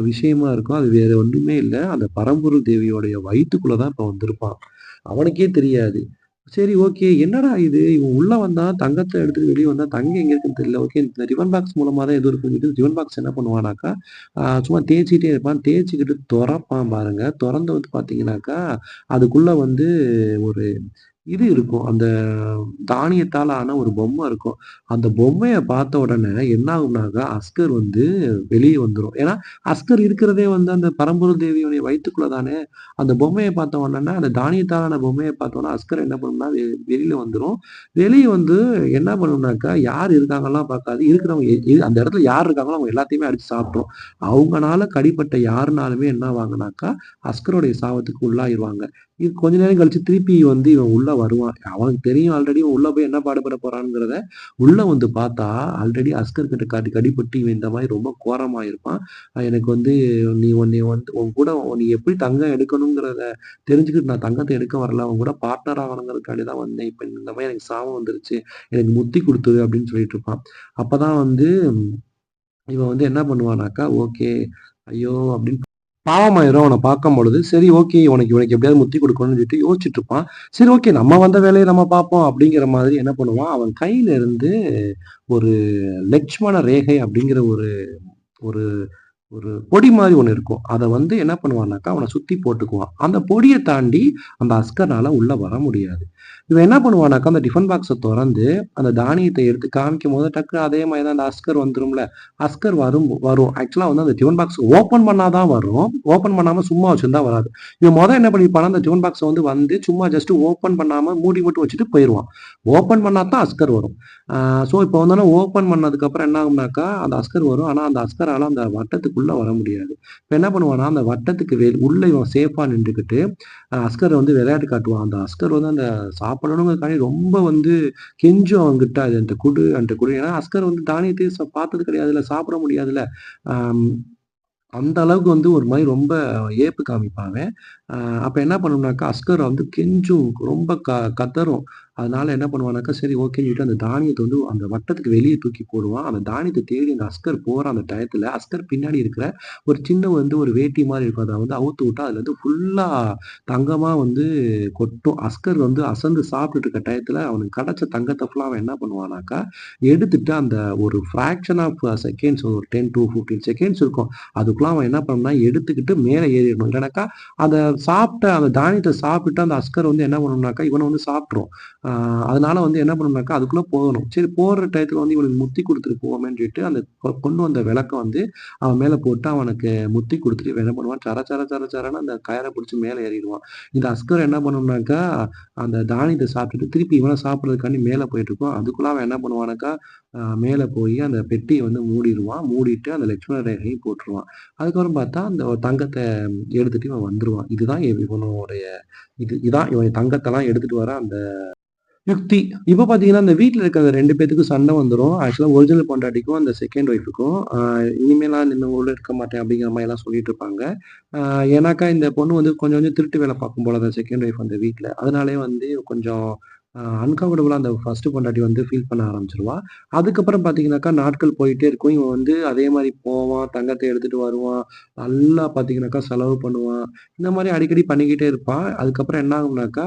விஷயமா இருக்கும். அது வேற ஒன்றுமே இல்லை அந்த பரம்பொருள் தேவியோடைய வயிற்றுக்குள்ளே தான் இப்போ வந்திருப்பான். அவனுக்கே தெரியாது. சரி ஓகே. என்னடா இது? இவன் உள்ளே வந்தான், தங்கத்தை எடுத்துட்டு வெளியே வந்தால் தங்கம் எங்கே இருக்குன்னு தெரியல. ஓகே. இந்த ரிவன் பாக்ஸ் மூலமாக தான் எதுவும் இருக்குன்னு ரிவன் பாக்ஸ் என்ன பண்ணுவானாக்கா, சும்மா தேய்ச்சிக்கிட்டே இருப்பான். தேய்ச்சிக்கிட்டு திறப்பான் பாருங்க. திறந்து வந்து பார்த்தீங்கன்னாக்கா, அதுக்குள்ளே வந்து ஒரு இது இருக்கும். அந்த தானியத்தால் ஆன ஒரு பொம்மை இருக்கும். அந்த பொம்மையை பார்த்த உடனே என்ன ஆகும்னாக்கா, அஸ்கர் வந்து வெளியே வந்துடும் ஏன்னா, அஸ்கர் இருக்கிறதே வந்து அந்த பரம்பொருள் தேவியுடைய வயிற்றுக்குள்ள தானே. அந்த பொம்மையை பார்த்த உடனே, அந்த தானியத்தாலான பொம்மையை பார்த்தோன்னா அஸ்கர் என்ன பண்ணும்னா, வெளியில் வந்துடும் வெளியே வந்து என்ன பண்ணும்னாக்கா, யார் இருக்காங்கலாம் பார்க்காது. இருக்கிறவங்க எ அந்த இடத்துல யார் இருக்காங்களோ அவங்க எல்லாத்தையுமே அடிச்சு சாப்பிட்றோம் அவங்கனால கடிப்பட்ட யாருனாலுமே என்ன வாங்கினாக்கா அஸ்கருடைய சாவத்துக்கு உள்ளாயிருவாங்க. இது கொஞ்ச நேரம் கழிச்சு திருப்பி வந்து இவன் உள்ள வருவான். அவனுக்கு தெரியும் ஆல்ரெடி உள்ள போய் என்ன பாடுபட போறான்ங்கிறத. உள்ள வந்து பார்த்தா, ஆல்ரெடி அஸ்கர் கிட்ட காட்டி கடிப்பட்டு இவன் இந்த மாதிரி ரொம்ப கோரமா இருப்பான். எனக்கு வந்து நீ உன்னை வந்து உன் கூட நீ எப்படி தங்கம் எடுக்கணுங்கிறத தெரிஞ்சுக்கிட்டு நான் தங்கத்தை எடுக்க வரல. அவன் கூட பார்ட்னர் ஆகணுங்கிறதுக்காண்டி தான் வந்தேன். இப்ப இந்த மாதிரி எனக்கு சாபம் வந்துருச்சு. எனக்கு முத்தி கொடுத்துரு அப்படின்னு சொல்லிட்டு இருப்பான். அப்பதான் வந்து இவன் வந்து என்ன பண்ணுவானாக்கா, ஓகே. ஐயோ! அப்படின்னு பாவமாயிரும் பார்க்கும் பொழுது சரி ஓகே. உனக்கு இவனுக்கு எப்படியாவது முத்தி கொடுக்கணும்னு சொல்லிட்டு யோசிச்சுட்டு இருப்பான். சரி ஓகே. நம்ம வந்த வேலையை நம்ம பார்ப்போம் அப்படிங்கிற மாதிரி என்ன பண்ணுவான், அவன் கையில இருந்து ஒரு லட்சுமண ரேகை அப்படிங்கிற ஒரு ஒரு ஒரு பொடி மாதிரி ஒன்று இருக்கும். அதை வந்து என்ன பண்ணுவான்னாக்கா, அவனை சுற்றி போட்டுக்குவான். அந்த பொடியை தாண்டி அந்த அஸ்கர்னால உள்ளே வர முடியாது. இவன் என்ன பண்ணுவானாக்கா அந்த டிஃபன் பாக்ஸை திறந்து அந்த தானியத்தை எடுத்து காமிக்கும் போது டக்கு அதே மாதிரி தான் அந்த அஸ்கர் வந்துரும்ல. அஸ்கர் வரும் வரும். ஆக்சுவலாக வந்து அந்த டிஃபன் பாக்ஸ் ஓப்பன் பண்ணால் தான் வரும். ஓப்பன் பண்ணாமல் சும்மா வச்சுருந்தா வராது. இவன் மொதல் என்ன பண்ணிப்பானா அந்த டிஃபன் பாக்ஸை வந்து வந்து சும்மா ஜஸ்ட் ஓப்பன் பண்ணாமல் மூடி மட்டும் வச்சுட்டு போயிடுவான் ஓப்பன் பண்ணால் தான் அஸ்கர் வரும். ஸோ இப்போ வந்தாலும் ஓப்பன் பண்ணதுக்கப்புறம் என்ன ஆகும்னாக்கா, அந்த அஸ்கர் வரும். ஆனால் அந்த அஸ்கரால் அந்த வட்டத்துக்குள்ளே வர முடியாது. இப்போ என்ன பண்ணுவான்னா, அந்த வட்டத்துக்கு வெ உள்ளே இவன் சேஃபாக நின்றுக்கிட்டு அஸ்கரை வந்து விளையாட்டு காட்டுவான். அந்த அஸ்கர் வந்து அந்த சாப்பிடணுங்கிறதுக்காண்டி ரொம்ப வந்து கெஞ்சும் அவங்ககிட்ட "அது அந்த குடு, அந்த குடு." ஏன்னா அஸ்கர் வந்து தானியத்தையும் பார்த்தது பார்த்தது கிடையாதுல்ல, சாப்பிட முடியாதுல்ல. அந்த அளவுக்கு வந்து ஒரு மாதிரி ரொம்ப ஏப்பு காமிப்பாங்க. அப்போ என்ன பண்ணும்னாக்கா, அஸ்கர் வந்து கெஞ்சும். ரொம்ப க கத்தரும் அதனால என்ன பண்ணுவானாக்கா, சரி ஓகேன்னு சொல்லிட்டு அந்த தானியத்தை வந்து அந்த வட்டத்துக்கு வெளியே தூக்கி போடுவான். அந்த தானியத்தை தேடி அந்த அஸ்கர் போகிற அந்த டயத்தில் அஸ்கர் பின்னாடி இருக்கிற ஒரு சின்ன வந்து ஒரு வேட்டி மாதிரி இருக்கும். அதை வந்து அவுத்து விட்டா, அதில் வந்து ஃபுல்லாக தங்கமாக வந்து கொட்டும். அஸ்கர் வந்து அசந்து சாப்பிட்டுட்டு இருக்க டயத்தில் அவனுக்கு கிடச்ச தங்கத்தை ஃபுல்லாக அவன் என்ன பண்ணுவானாக்கா, எடுத்துட்டு அந்த ஒரு ஃப்ராக்ஷன் ஆஃப் செகண்ட்ஸ் ஒரு 10 டூ 15 செகண்ட்ஸ் இருக்கும். அதுக்குள்ள அவன் என்ன பண்ணா எடுத்துக்கிட்டு மேலே ஏறிடணும். இல்லைனாக்கா அதை சாப்பிட்ட அந்த தானியத்தை சாப்பிட்டு அந்த அஸ்கர் வந்து என்ன பண்ணணும்னாக்கா இவனை வந்து சாப்பிட்ரும் அதனால வந்து என்ன பண்ணணும்னாக்கா, அதுக்குள்ளே போகணும். சரி போகிற டயத்தில் வந்து இவனுக்கு முத்தி கொடுத்துட்டு போவோமேன்னு சொல்லிட்டு, அந்த கொண்டு வந்த விளக்கை வந்து அவன் மேலே போட்டு அவனுக்கு முத்தி கொடுத்துட்டு என்ன பண்ணுவான், சர சர சர சரன்னு அந்த கயரை பிடிச்சி மேலே ஏறிடுவான் இந்த அஸ்கர் என்ன பண்ணணும்னாக்கா அந்த தானியத்தை சாப்பிட்டுட்டு திருப்பி இவனை சாப்பிட்றதுக்காண்டி மேலே போயிட்டு போயிட்டுருக்கும். அதுக்குள்ள அவன் என்ன பண்ணுவானாக்கா, மேலே போய் அந்த பெட்டியை வந்து மூடிடுவான் மூடிட்டு அந்த லட்சுமண ரேகையும் போட்டுருவான். அதுக்கப்புறம் பார்த்தா, அந்த தங்கத்தை எடுத்துட்டு இவன் வந்துடுவான் இதுதான் இவனுடைய இது இதான் இவன் தங்கத்தெல்லாம் எடுத்துட்டு வர அந்த யுக்தி. இப்போ பார்த்தீங்கன்னா, அந்த வீட்டில் இருக்கிற ரெண்டு பேத்துக்கும் சண்டை வந்துடும் ஆக்சுவலா ஒரிஜினல் பொண்டாட்டிக்கும், அந்த செகண்ட் ஒய்ஃபுக்கும் இனிமேலாம் இந்த உள்ள இருக்க மாட்டேன் அப்படிங்கிற மாதிரி எல்லாம் சொல்லிட்டு இருப்பாங்க. ஏன்னாக்கா இந்த பொண்ணு வந்து கொஞ்சம் கொஞ்சம் திருட்டு வேலை பார்க்கும் போல அந்த செகண்ட் ஒய்ஃப் அந்த வீட்டில் அதனாலே வந்து கொஞ்சம் அன்கம்ஃபர்டபுளாக அந்த ஃபர்ஸ்ட் பொண்டாட்டி வந்து ஃபீல் பண்ண ஆரம்பிச்சிருவா அதுக்கப்புறம் பார்த்தீங்கன்னாக்கா, நாட்கள் போயிட்டே இருக்கும். இவன் வந்து அதே மாதிரி போவான், தங்கத்தை எடுத்துட்டு வருவான். நல்லா பார்த்தீங்கன்னாக்கா, செலவு பண்ணுவான். இந்த மாதிரி அடிக்கடி பண்ணிக்கிட்டே இருப்பான். அதுக்கப்புறம் என்ன ஆகும்னாக்கா,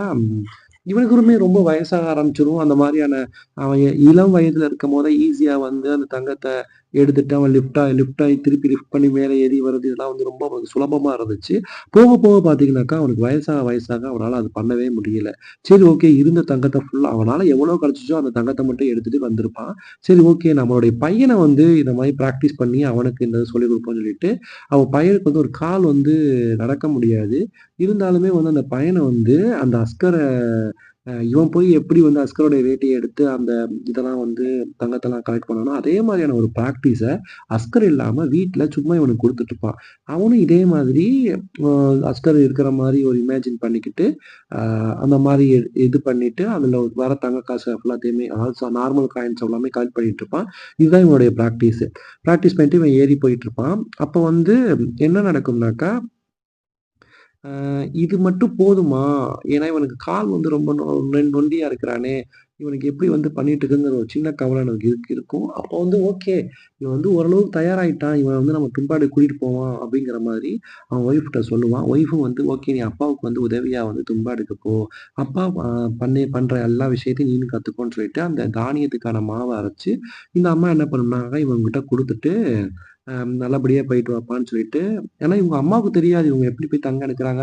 இவனுக்குமே ரொம்ப வயசாக ஆரம்பிச்சிடும் அந்த மாதிரியான அவன் இளம் இளம் இருக்கும் போதே ஈஸியா வந்து அந்த தங்கத்தை எடுத்துட்டு அவன் லிஃப்டாக ஆயி லிஃப்ட் திருப்பி லிஃப்ட் பண்ணி மேலே ஏறி வர்றது இதெல்லாம் வந்து ரொம்ப அவனுக்கு சுலபமாக இருந்துச்சு. போக போக பார்த்தீங்கன்னாக்கா, அவனுக்கு வயசாக வயசாக அவனால் அது பண்ணவே முடியல. சரி ஓகே இருந்த தங்கத்தை ஃபுல்லாக அவனால் எவ்வளோ கிடச்சிச்சோ அந்த தங்கத்தை மட்டும் எடுத்துட்டு வந்திருப்பான். சரி ஓகே நம்மளுடைய பையனை வந்து இந்த மாதிரி ப்ராக்டிஸ் பண்ணி அவனுக்கு இந்த சொல்லிக் கொடுப்போம்னு சொல்லிட்டு, அவன் பையனுக்கு வந்து ஒரு கால் வந்து நடக்க முடியாது. இருந்தாலுமே வந்து அந்த பையனை வந்து அந்த அஸ்கரை இவன் போய் எப்படி வந்து அஸ்கரோட வேட்டைய எடுத்து அந்த இதெல்லாம் வந்து தங்கத்தெல்லாம் கலெக்ட் பண்ணானோ, அதே மாதிரியான ஒரு ப்ராக்டிஸை அஸ்கர் இல்லாமல் வீட்டில் சும்மா இவனுக்கு கொடுத்துட்ருப்பான் அவனும் இதே மாதிரி அஸ்கர் இருக்கிற மாதிரி ஒரு இமேஜின் பண்ணிக்கிட்டு, அந்த மாதிரி எ இது பண்ணிட்டு, அதில் வர தங்க காசு எல்லாத்தையுமே அதாவது நார்மல் காயின்ஸ் எல்லாமே கலெக்ட் பண்ணிட்டு இருப்பான். இதுதான் இவனுடைய ப்ராக்டிஸ் ப்ராக்டிஸ் பண்ணிட்டு இவன் ஏறி போயிட்டு இருப்பான். அப்போ வந்து என்ன நடக்கும்னாக்கா இது மட்டும் போதுமா? ஏன்னா இவனுக்கு கால் வந்து ரொம்ப நொ நொண்டியா இருக்கிறானே! இவனுக்கு எப்படி வந்து பண்ணிட்டு இருக்குங்கிற ஒரு சின்ன கவலை எனக்கு இருக்கு இருக்கும். அப்போ வந்து ஓகே. இவன் வந்து ஓரளவுக்கு தயாராயிட்டான். இவன் வந்து நம்ம பின்பாடு கூட்டிட்டு போவான் அப்படிங்கிற மாதிரி அவன் ஒய்ஃப்கிட்ட சொல்லுவான். ஒய்ஃபும் வந்து ஓகே நீ அப்பாவுக்கு வந்து உதவியா வந்து தும்பாடுக்கு போ. அப்பா அ பண்ணி பண்ற எல்லா விஷயத்தையும் நீனு கத்துக்கோன்னு சொல்லிட்டு அந்த தானியத்துக்கான மாவை அரைச்சு, இந்த அம்மா என்ன பண்ணுனாங்க இவங்கிட்ட கொடுத்துட்டு நல்லபடியாக நல்லபடியா போயிட்டு வாப்பான்னு சொல்லிட்டு ஏன்னா இவங்க அம்மாவுக்கு தெரியாது. இவங்க எப்படி போய் தங்க எடுக்கிறாங்க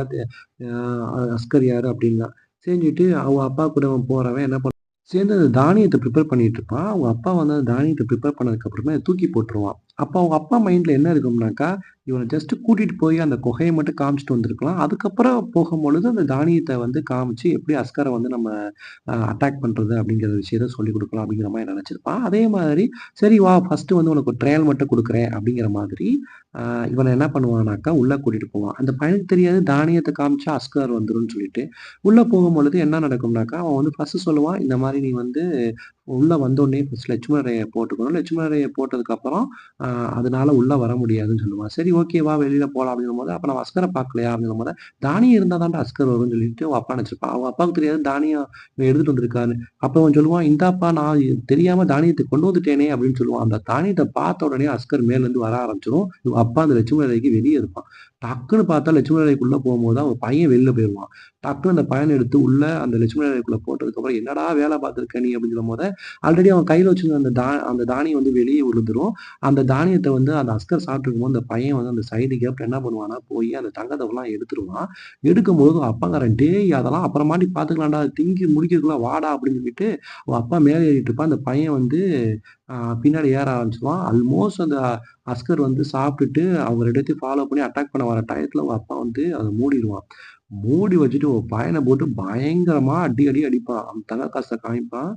அஸ்கர் யாரு அப்படின்னா செஞ்சுட்டு அவங்க அப்பா கூட அவன் போறவன் என்ன பண்ண சேர்ந்து அந்த தானியத்தை ப்ரிப்பேர் பண்ணிட்டு இருப்பான். அவங்க அப்பா வந்து அந்த தானியத்தை ப்ரிப்பேர் பண்ணதுக்கு அப்புறமே தூக்கி போட்டுருவான். அப்போ அவங்க அப்பா மைண்டில் என்ன இருக்கும்னாக்கா, இவனை ஜஸ்ட் கூட்டிட்டு போய் அந்த குகையை மட்டும் காமிச்சிட்டு வந்திருக்கலாம். அதுக்கப்புறம் போகும்பொழுது அந்த தானியத்தை வந்து காமிச்சு எப்படி அஸ்காரை வந்து நம்ம அட்டாக் பண்ணுறது அப்படிங்கிற விஷயத்த சொல்லிக் கொடுக்கலாம் அப்படிங்கிற மாதிரி நினச்சிருப்பான் அதே மாதிரி சரி வா ஃபர்ஸ்ட்டு வந்து உனக்கு ட்ரையல் மட்டும் கொடுக்குறேன் அப்படிங்கிற மாதிரி, இவனை என்ன பண்ணுவானாக்கா, உள்ளே கூட்டிட்டு போவான். அந்த பையனுக்கு தெரியாது தானியத்தை காமிச்சா அஸ்கார் வந்துடும் சொல்லிட்டு. உள்ளே போகும்பொழுது என்ன நடக்கும்னாக்கா, அவன் வந்து ஃபஸ்ட்டு சொல்லுவான், இந்த மாதிரி நீ வந்து உள்ள வந்தோடனே ஃபர்ஸ்ட் லட்சுமண ரேகைய போட்டுக்கணும். லட்சுமண ரேகைய போட்டதுக்கப்புறம், அதனால உள்ள வர முடியாதுன்னு சொல்லுவான். சரி ஓகே வா வெளியில அப்படிங்கும் போது அப்ப நம்ம அஸ்கரை பார்க்கலையா? அப்படிங்கும்போது, தானியம் இருந்தால் தான்டா அஸ்கர் வரும்னு சொல்லிட்டு அவன் அப்பா நினச்சிருப்பான் அவன் அப்பாவுக்கு தெரியாது தானியம் எடுத்துகிட்டு எடுத்துட்டு அப்போ அப்ப அவன் சொல்லுவான், இந்தாப்பா நான் தெரியாமல் தெரியாம கொண்டு வந்துட்டேனே அப்படின்னு சொல்லுவான். அந்த தானியத்தை பார்த்த உடனே அஸ்கர் மேலேருந்து வர ஆரம்பிச்சிடும் அப்பா அந்த லட்சுமண ரேகைக்கு வெளியே இருப்பான். டக்குன்னு பார்த்தா லட்சுமண ரேகைக்குள்ள போகும்போது அவன் பையன் வெளில போயிடுவான் டக்குன்னு அந்த பயன் எடுத்து உள்ள அந்த லட்சுமி ரேகைக்குள்ள போட்டதுக்கப்புறம், "என்னடா வேலை பார்த்துருக்க நீ?" அப்படின்னு சொல்லும்போது, ஆல்ரெடி அவன் கையில் வச்சிருந்த அந்த தா அந்த தானியம் வந்து வெளியே விழுந்துரும். அந்த தானியத்தை வந்து அந்த அஸ்கர் சாப்பிட்டுருக்கும்போது, அந்த பையன் வந்து அந்த சைடு கேப்ல என்ன பண்ணுவான்னா, போய் அந்த தங்கத்த ஃபுல்லா எடுத்துருவான். எடுக்கும்போது அப்பாங்காரன், "டேய் அதெல்லாம் அப்புறமாட்டி பார்த்துக்கலாம்டா. திங்கி முடிக்கிறதுக்குள்ள வாடா" அப்படின்னு சொல்லிட்டு, அவன் அப்பா மேலே ஏறிட்டு இருப்பான். அந்த பையன் வந்து பின்னாடி ஏற ஆரம்பிச்சிருவான் ஆல்மோஸ்ட் அந்த அஸ்கர் வந்து சாப்பிட்டுட்டு அவங்க 2 ஃபாலோ பண்ணி அட்டாக் பண்ண வர டயத்தில் அவங்க அப்பா வந்து அதை மூடிடுவான் மூடி வச்சுட்டு ஒரு பையனை போட்டு பயங்கரமா அடி அடி அடிப்பான். அவன் தங்க காசை காமிப்பான்.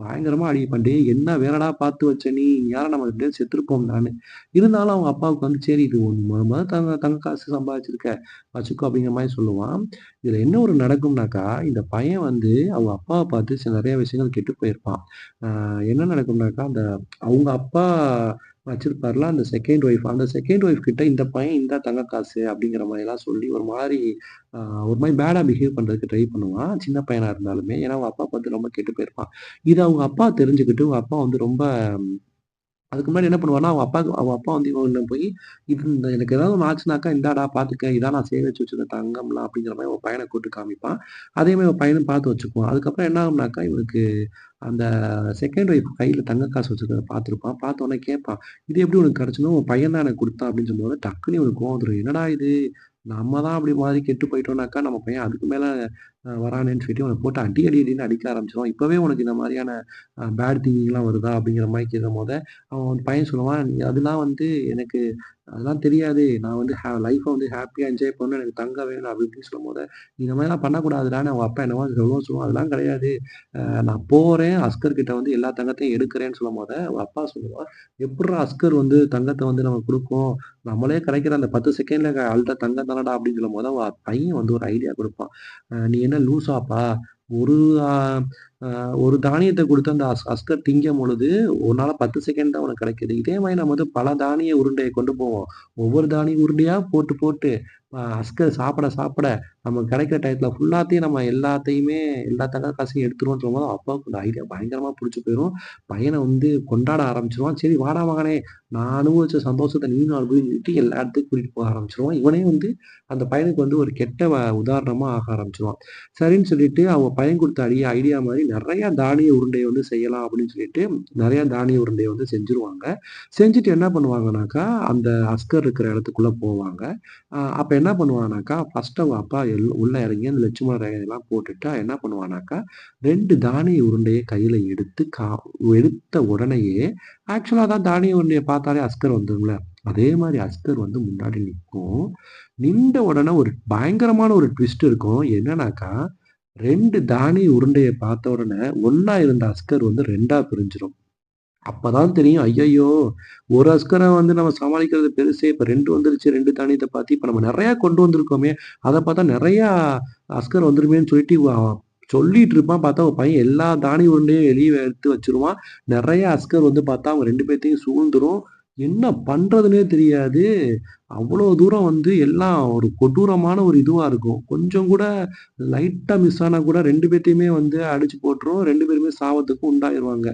பயங்கரமா அடிப்பான். டே என்ன வேறடா பார்த்து வச்ச நீ? யாரை நம்ம 2 செத்துருப்போம் நான் இருந்தாலும் அவங்க அப்பாவுக்கு வந்து சரி இது ஒன்று முத தங்க தங்க காசு சம்பாதிச்சிருக்க. வச்சுக்கோ அப்படிங்கிற மாதிரி சொல்லுவான். இதுல என்ன ஒரு நடக்கும்னாக்கா, இந்த பையன் வந்து அவங்க அப்பாவை பார்த்து நிறைய விஷயங்கள் கெட்டு போயிருப்பான். என்ன நடக்கும்னாக்கா, அந்த அவங்க அப்பா வச்சிருப்பார்ல அந்த செகண்ட் ஒய்ஃப். அந்த செகண்ட் ஒய்ஃப் கிட்ட இந்த பையன் இந்தா தங்க காசு அப்படிங்கிற மாதிரிலாம் சொல்லி ஒரு மாதிரி ஒரு மாதிரி பேடா பிஹேவ் பண்ணுறதுக்கு ட்ரை பண்ணுவான். சின்ன பையனாக இருந்தாலுமே. ஏன்னா அவங்க அப்பா பார்த்து ரொம்ப கெட்டு போயிருப்பான். இது அவங்க அப்பா தெரிஞ்சுக்கிட்டு, அவங்க அப்பா வந்து ரொம்ப அதுக்கு முன்னாடி என்ன பண்ணுவான்னா, அவங்க அப்பா அவங்க அப்பா வந்து இவங்க போய், "இது இந்த எனக்கு ஏதாவது ஒன்று ஆச்சுனாக்கா, இந்தாடா பார்த்துக்க. இதான் நான் சேமிச்சு வச்சிருக்க தங்கம்லாம்" அப்படிங்கிற மாதிரி அவன் பையனை கூட்டு காமிப்பான். அதே மாதிரி அவன் பார்த்து வச்சுக்குவான். அதுக்கப்புறம் என்ன ஆகும்னாக்கா, இவனுக்கு அந்த செகண்ட் ஒய்ஃப் கையில தங்க காசு வச்சுருக்க பார்த்துருப்பான். பார்த்த உடனே கேட்பான். "இது எப்படி உனக்கு கிடைச்சதும் உன் பையன் தான் எனக்கு கொடுத்தான் அப்படின்னு சொல்லும்போது, டக்குனு இவனுக்கு கோவம் என்னடா இது! நம்ம தான் அப்படி மாதிரி கெட்டு போயிட்டோம்னாக்கா, நம்ம பையன் அதுக்கு மேல வரானேன்னு சொல்லிட்டு உனக்கு போட்டு அடி, அடி, அடின்னு அடிக்க ஆரம்பிச்சிடும் இப்போவே உனக்கு இந்த மாதிரியான பேட் திங்கிங்லாம் வருதா? அப்படிங்கிற மாதிரி கேட்கும் போது அவன் பையன் சொல்லுவான், அதெல்லாம் வந்து எனக்கு அதெல்லாம் தெரியாது. நான் வந்து ஹே லைஃப்பை வந்து ஹாப்பியாக என்ஜாய் பண்ணணும். எனக்கு தங்க வேணும்." அப்படி இப்படின்னு சொல்லும்போது, இந்த மாதிரிலாம் பண்ணக்கூடாதுடான்னு" அவன் அப்பா என்னவோ சொல்லுவோம் சொல்லுவான். "அதெல்லாம் கிடையாது. நான் போகிறேன் அஸ்கர் கிட்ட வந்து எல்லா தங்கத்தையும் எடுக்கிறேன்னு" சொல்லும்போது, அவன் அப்பா சொல்லுவான், "எப்புட்றா அஸ்கர் வந்து தங்கத்தை வந்து நமக்கு கொடுக்கும் நம்மளே கிடைக்கிற அந்த 10 செகண்ட்ல அல்ட்டா தங்கம் தானடா" அப்படின்னு சொல்லும்போது, அவன் பையன் வந்து ஒரு ஐடியா கொடுப்பான் நீ என்ன லூசாப்பா? ஒரு ஒரு தானியத்தை கொடுத்து அந்த அஸ் அஸ்கர் திங்கும்பொழுது, உன்னால 10 செகண்ட் தான் உனக்கு கிடைக்கிது இதே மாதிரி நம்ம வந்து பல தானிய உருண்டையை கொண்டு போவோம். ஒவ்வொரு தானிய உருண்டையா போட்டு, போட்டு அஸ்கர் சாப்பிட, சாப்பிட நமக்கு கிடைக்கிற டயத்தில் ஃபுல்லாத்தையும் நம்ம எல்லாத்தையுமே எல்லா தங்க காசையும் எடுத்துருவோம்ன்னு சொல்லும்போது, அப்பாவுக்கு இந்த ஐடியா பயங்கரமாக பிடிச்சி போயிடும் பையனை வந்து கொண்டாட ஆரம்பிச்சிருவான் "சரி வாடா மகனே! நான் அனுபவிச்ச சந்தோஷத்தை நீயும் அனுபவின்னு" எல்லா இடத்துக்கும் கூட்டிகிட்டு போக ஆரம்பிச்சிருவான் இவனே வந்து அந்த பையனுக்கு வந்து ஒரு கெட்ட உதாரணமாக ஆக ஆரம்பிச்சிருவான் சரின்னு சொல்லிட்டு அவங்க பையன் கொடுத்த அடியே ஐடியா மாதிரி நிறையா தானிய உருண்டையை வந்து செய்யலாம் அப்படின்னு சொல்லிட்டு, நிறையா தானிய உருண்டையை வந்து செஞ்சுருவாங்க. செஞ்சுட்டு என்ன பண்ணுவாங்கனாக்கா, அந்த அஸ்கர் இருக்கிற இடத்துக்குள்ளே போவாங்க. அப்போ என்ன பண்ணுவானாக்கா, ஃபர்ஸ்ட்டு அவங்க அப்பா உள்ள இறங்கி அந்த லட்சுமண ரேகையெல்லாம் போட்டுட்டா என்ன பண்ணுவானாக்கா, ரெண்டு தானிய உருண்டையை கையில எடுத்து கா எடுத்த உடனேயே ஆக்சுவலா தான் தானிய உருண்டையை பார்த்தாலே அஸ்கர் வந்துரும்ல. அதே மாதிரி அஸ்கர் வந்து முன்னாடி நிற்கும் நின்ற உடனே ஒரு பயங்கரமான ஒரு ட்விஸ்ட் இருக்கும். என்னன்னாக்கா, ரெண்டு தானிய உருண்டையை பார்த்த உடனே ஒன்றா இருந்த அஸ்கர் வந்து 2ஆ பிரிஞ்சிரும். அப்பதான் தெரியும், ஐயையோ ஒரு அஸ்கரை வந்து நம்ம சமாளிக்கிறது பெருசே. இப்போ ரெண்டு வந்துருச்சு. ரெண்டு தானியத்தை பார்த்து இப்போ நம்ம நிறையா கொண்டு வந்திருக்கோமே! அதை பார்த்தா நிறையா அஸ்கர் வந்துருமேன்னு சொல்லிட்டு சொல்லிட்டு இருப்பான். பார்த்தா அவன் பையன் எல்லா தானிய உருண்டையும் வெளியே எடுத்து வச்சுருவான். நிறைய அஸ்கர் வந்து பார்த்தா அவங்க ரெண்டு பேர்த்தையும் சூழ்ந்துரும். என்ன பண்ணுறதுனே தெரியாது. அவ்வளோ தூரம் வந்து எல்லாம் ஒரு கொடூரமான ஒரு இதுவாக இருக்கும். கொஞ்சம் கூட லைட்டாக மிஸ் ஆனால் கூட ரெண்டு பேர்த்தையுமே வந்து அடிச்சு போட்டுரும். ரெண்டு பேருமே சாவத்துக்கும் உண்டாயிருவாங்க.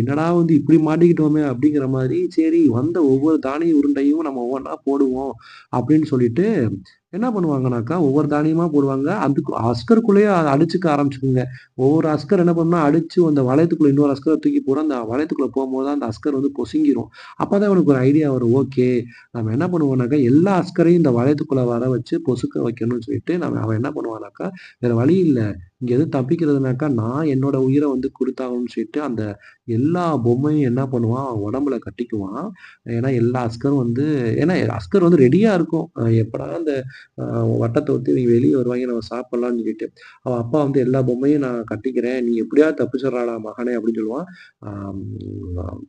என்னடா வந்து இப்படி மாட்டிக்கிட்டோமே! அப்படிங்கிற மாதிரி சரி வந்த ஒவ்வொரு தானிய உருண்டையும் நம்ம ஒவ்வொன்றா போடுவோம் அப்படின்னு சொல்லிட்டு, என்ன பண்ணுவாங்கனாக்கா, ஒவ்வொரு தானியமாக போடுவாங்க. அதுக்கு அஸ்கருக்குள்ளேயே அடிச்சுக்க ஆரம்பிச்சுக்குங்க. ஒவ்வொரு அஸ்கர் என்ன பண்ணும்னா, அடிச்சு அந்த வளையத்துக்குள்ளே இன்னொரு அஸ்கரை தூக்கி போட அந்த வளையத்துக்குள்ள போகும்போது அந்த அஸ்கர் வந்து பொசுங்கிரும். அப்பதான் அவனுக்கு ஒரு ஐடியா வரும். ஓகே, நம்ம என்ன பண்ணுவோம்னாக்கா, எல்லா அஸ்கரையும் இந்த வளையத்துக்குள்ளே வர வச்சு பொசுக்க வைக்கணும்னு சொல்லிட்டு, நம்ம அவன் என்ன பண்ணுவானாக்கா, வேற வழி இல்லை. இங்க எதுவும் தப்பிக்கிறதுனாக்கா, நான் என்னோட உயிரை வந்து கொடுத்தாகணும்னு சொல்லிட்டு, அந்த எல்லா பொம்மையும் என்ன பண்ணுவான், உடம்புல கட்டிக்குவான். ஏன்னா, எல்லா அஸ்கரும் வந்து ஏன்னா அஸ்கர் வந்து ரெடியா இருக்கும். எப்படா அந்த வட்டத்தை வந்து நீ இவங்க வருவாங்க நம்ம சாப்பிடலாம்னு சொல்லிட்டு. அவன் அப்பா வந்து எல்லா பொம்மையும் நான் கட்டிக்கிறேன். நீ எப்படியாவது தப்பிச்சிடுறாடா மகனே! அப்படின்னு சொல்லுவான்.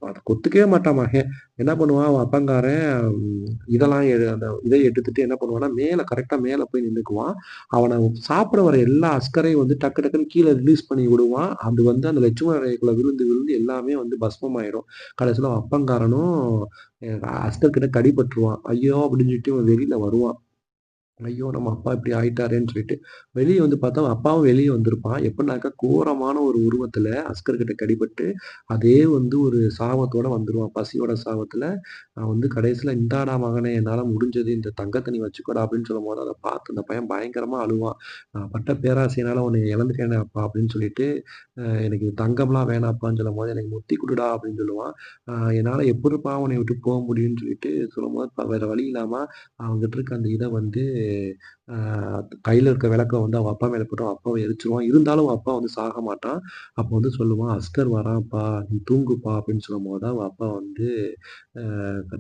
அதை கொத்துக்கவே மாட்டான் மகன். என்ன பண்ணுவான், அவன் அப்பங்காரன் இதெல்லாம் எ அந்த இதை எடுத்துட்டு என்ன பண்ணுவான்னா, மேலே கரெக்டாக மேலே போய் நின்றுக்குவான் அவனை சாப்பிட வர எல்லா அஸ்கரையும் வந்து டக்கு டக்குன்னு கீழே ரிலீஸ் பண்ணி விடுவான். அது வந்து அந்த லட்சுமண ரேகைக்குள்ள விழுந்து, விழுந்து எல்லாமே வந்து பஸ்மமாயிடும் கடைசியில் அப்பங்காரனும் அஸ்தர்கிட்ட கடிபட்டுருவான். ஐயோ! அப்படின்னு சொல்லிட்டு வெளியில் வருவான். ஐயோ! நம்ம அப்பா இப்படி ஆயிட்டாரேன்னு சொல்லிட்டு. வெளியே வந்து பார்த்தா, அவன் அப்பாவும் வெளியே வந்திருப்பான். எப்படின்னாக்கா கோரமான ஒரு உருவத்துல அஸ்கர்கிட்ட கடிபட்டு, அதே வந்து ஒரு சாபத்தோட வந்துருவான். பசியோட சாபத்துல. அவன் வந்து கடைசியில் "இந்தாடா மகனே! என்னால முடிஞ்சது. இந்த தங்கத்த நீ வச்சுக்கோடா" அப்படின்னு சொல்லும்போது, அதை பார்த்து அந்த பையன் பயங்கரமா அழுவான். "நான் பட்ட பேராசையினால உன்னை இழந்துட்டேனே அப்பா" அப்படின்னு சொல்லிட்டு, எனக்கு தங்கம்லாம் வேணாம்ப்பான்னு" சொல்லும்போது, "எனக்கு முத்தி குடுடா" அப்படின்னு சொல்லுவான். என்னால் என்னால உன்னை விட்டு போக முடியும்னு சொல்லிட்டு சொல்லும்போது, போது வேற வழி இல்லாம அவங்ககிட்ட இருக்க அந்த இதை வந்து え、கையில் இருக்க விளக்க வந்து அவன் அப்பா மேலே போட்டு அப்பாவை எரிச்சிருவான் இருந்தாலும் அப்பா வந்து சாக மாட்டான். அப்போ வந்து சொல்லுவான், "அஸ்கர் வரான்ப்பா, நீ தூங்குப்பா" அப்படின்னு சொல்லும்போது தான் அவன் அப்பா வந்து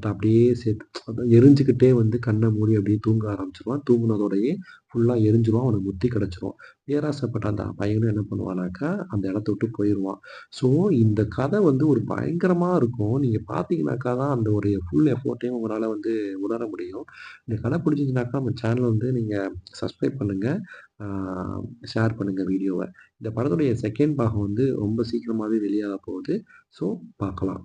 அப்படியே சேர்த்து எரிஞ்சுக்கிட்டே வந்து கண்ணை மூடி அப்படியே தூங்க ஆரம்பிச்சிருவான் தூங்கினதோடையே ஃபுல்லாக எரிஞ்சிருவான் அவனுக்கு முத்தி கிடச்சிரும் பேராசைப்பட்ட அந்த பையனும் என்ன பண்ணுவானாக்கா, அந்த இடத்த விட்டு போயிடுவான் ஸோ இந்த கதை வந்து ஒரு பயங்கரமாக இருக்கும். நீங்கள் பார்த்தீங்கனாக்கா தான் அந்த ஒரு ஃபுல் எஃபோர்ட்டையும் உங்களால் வந்து உணர முடியும். இந்த கதை பிடிச்சிருந்துச்சுனாக்கா நம்ம சேனல் வந்து நீங்கள் நீங்கள் சப்ஸ்கிரைப் பண்ணுங்க. ஷேர் பண்ணுங்க வீடியோவை இந்த படத்துடைய செகண்ட் பாகம் வந்து ரொம்ப சீக்கிரமாவே வெளியாக போகுது. ஸோ பார்க்கலாம்.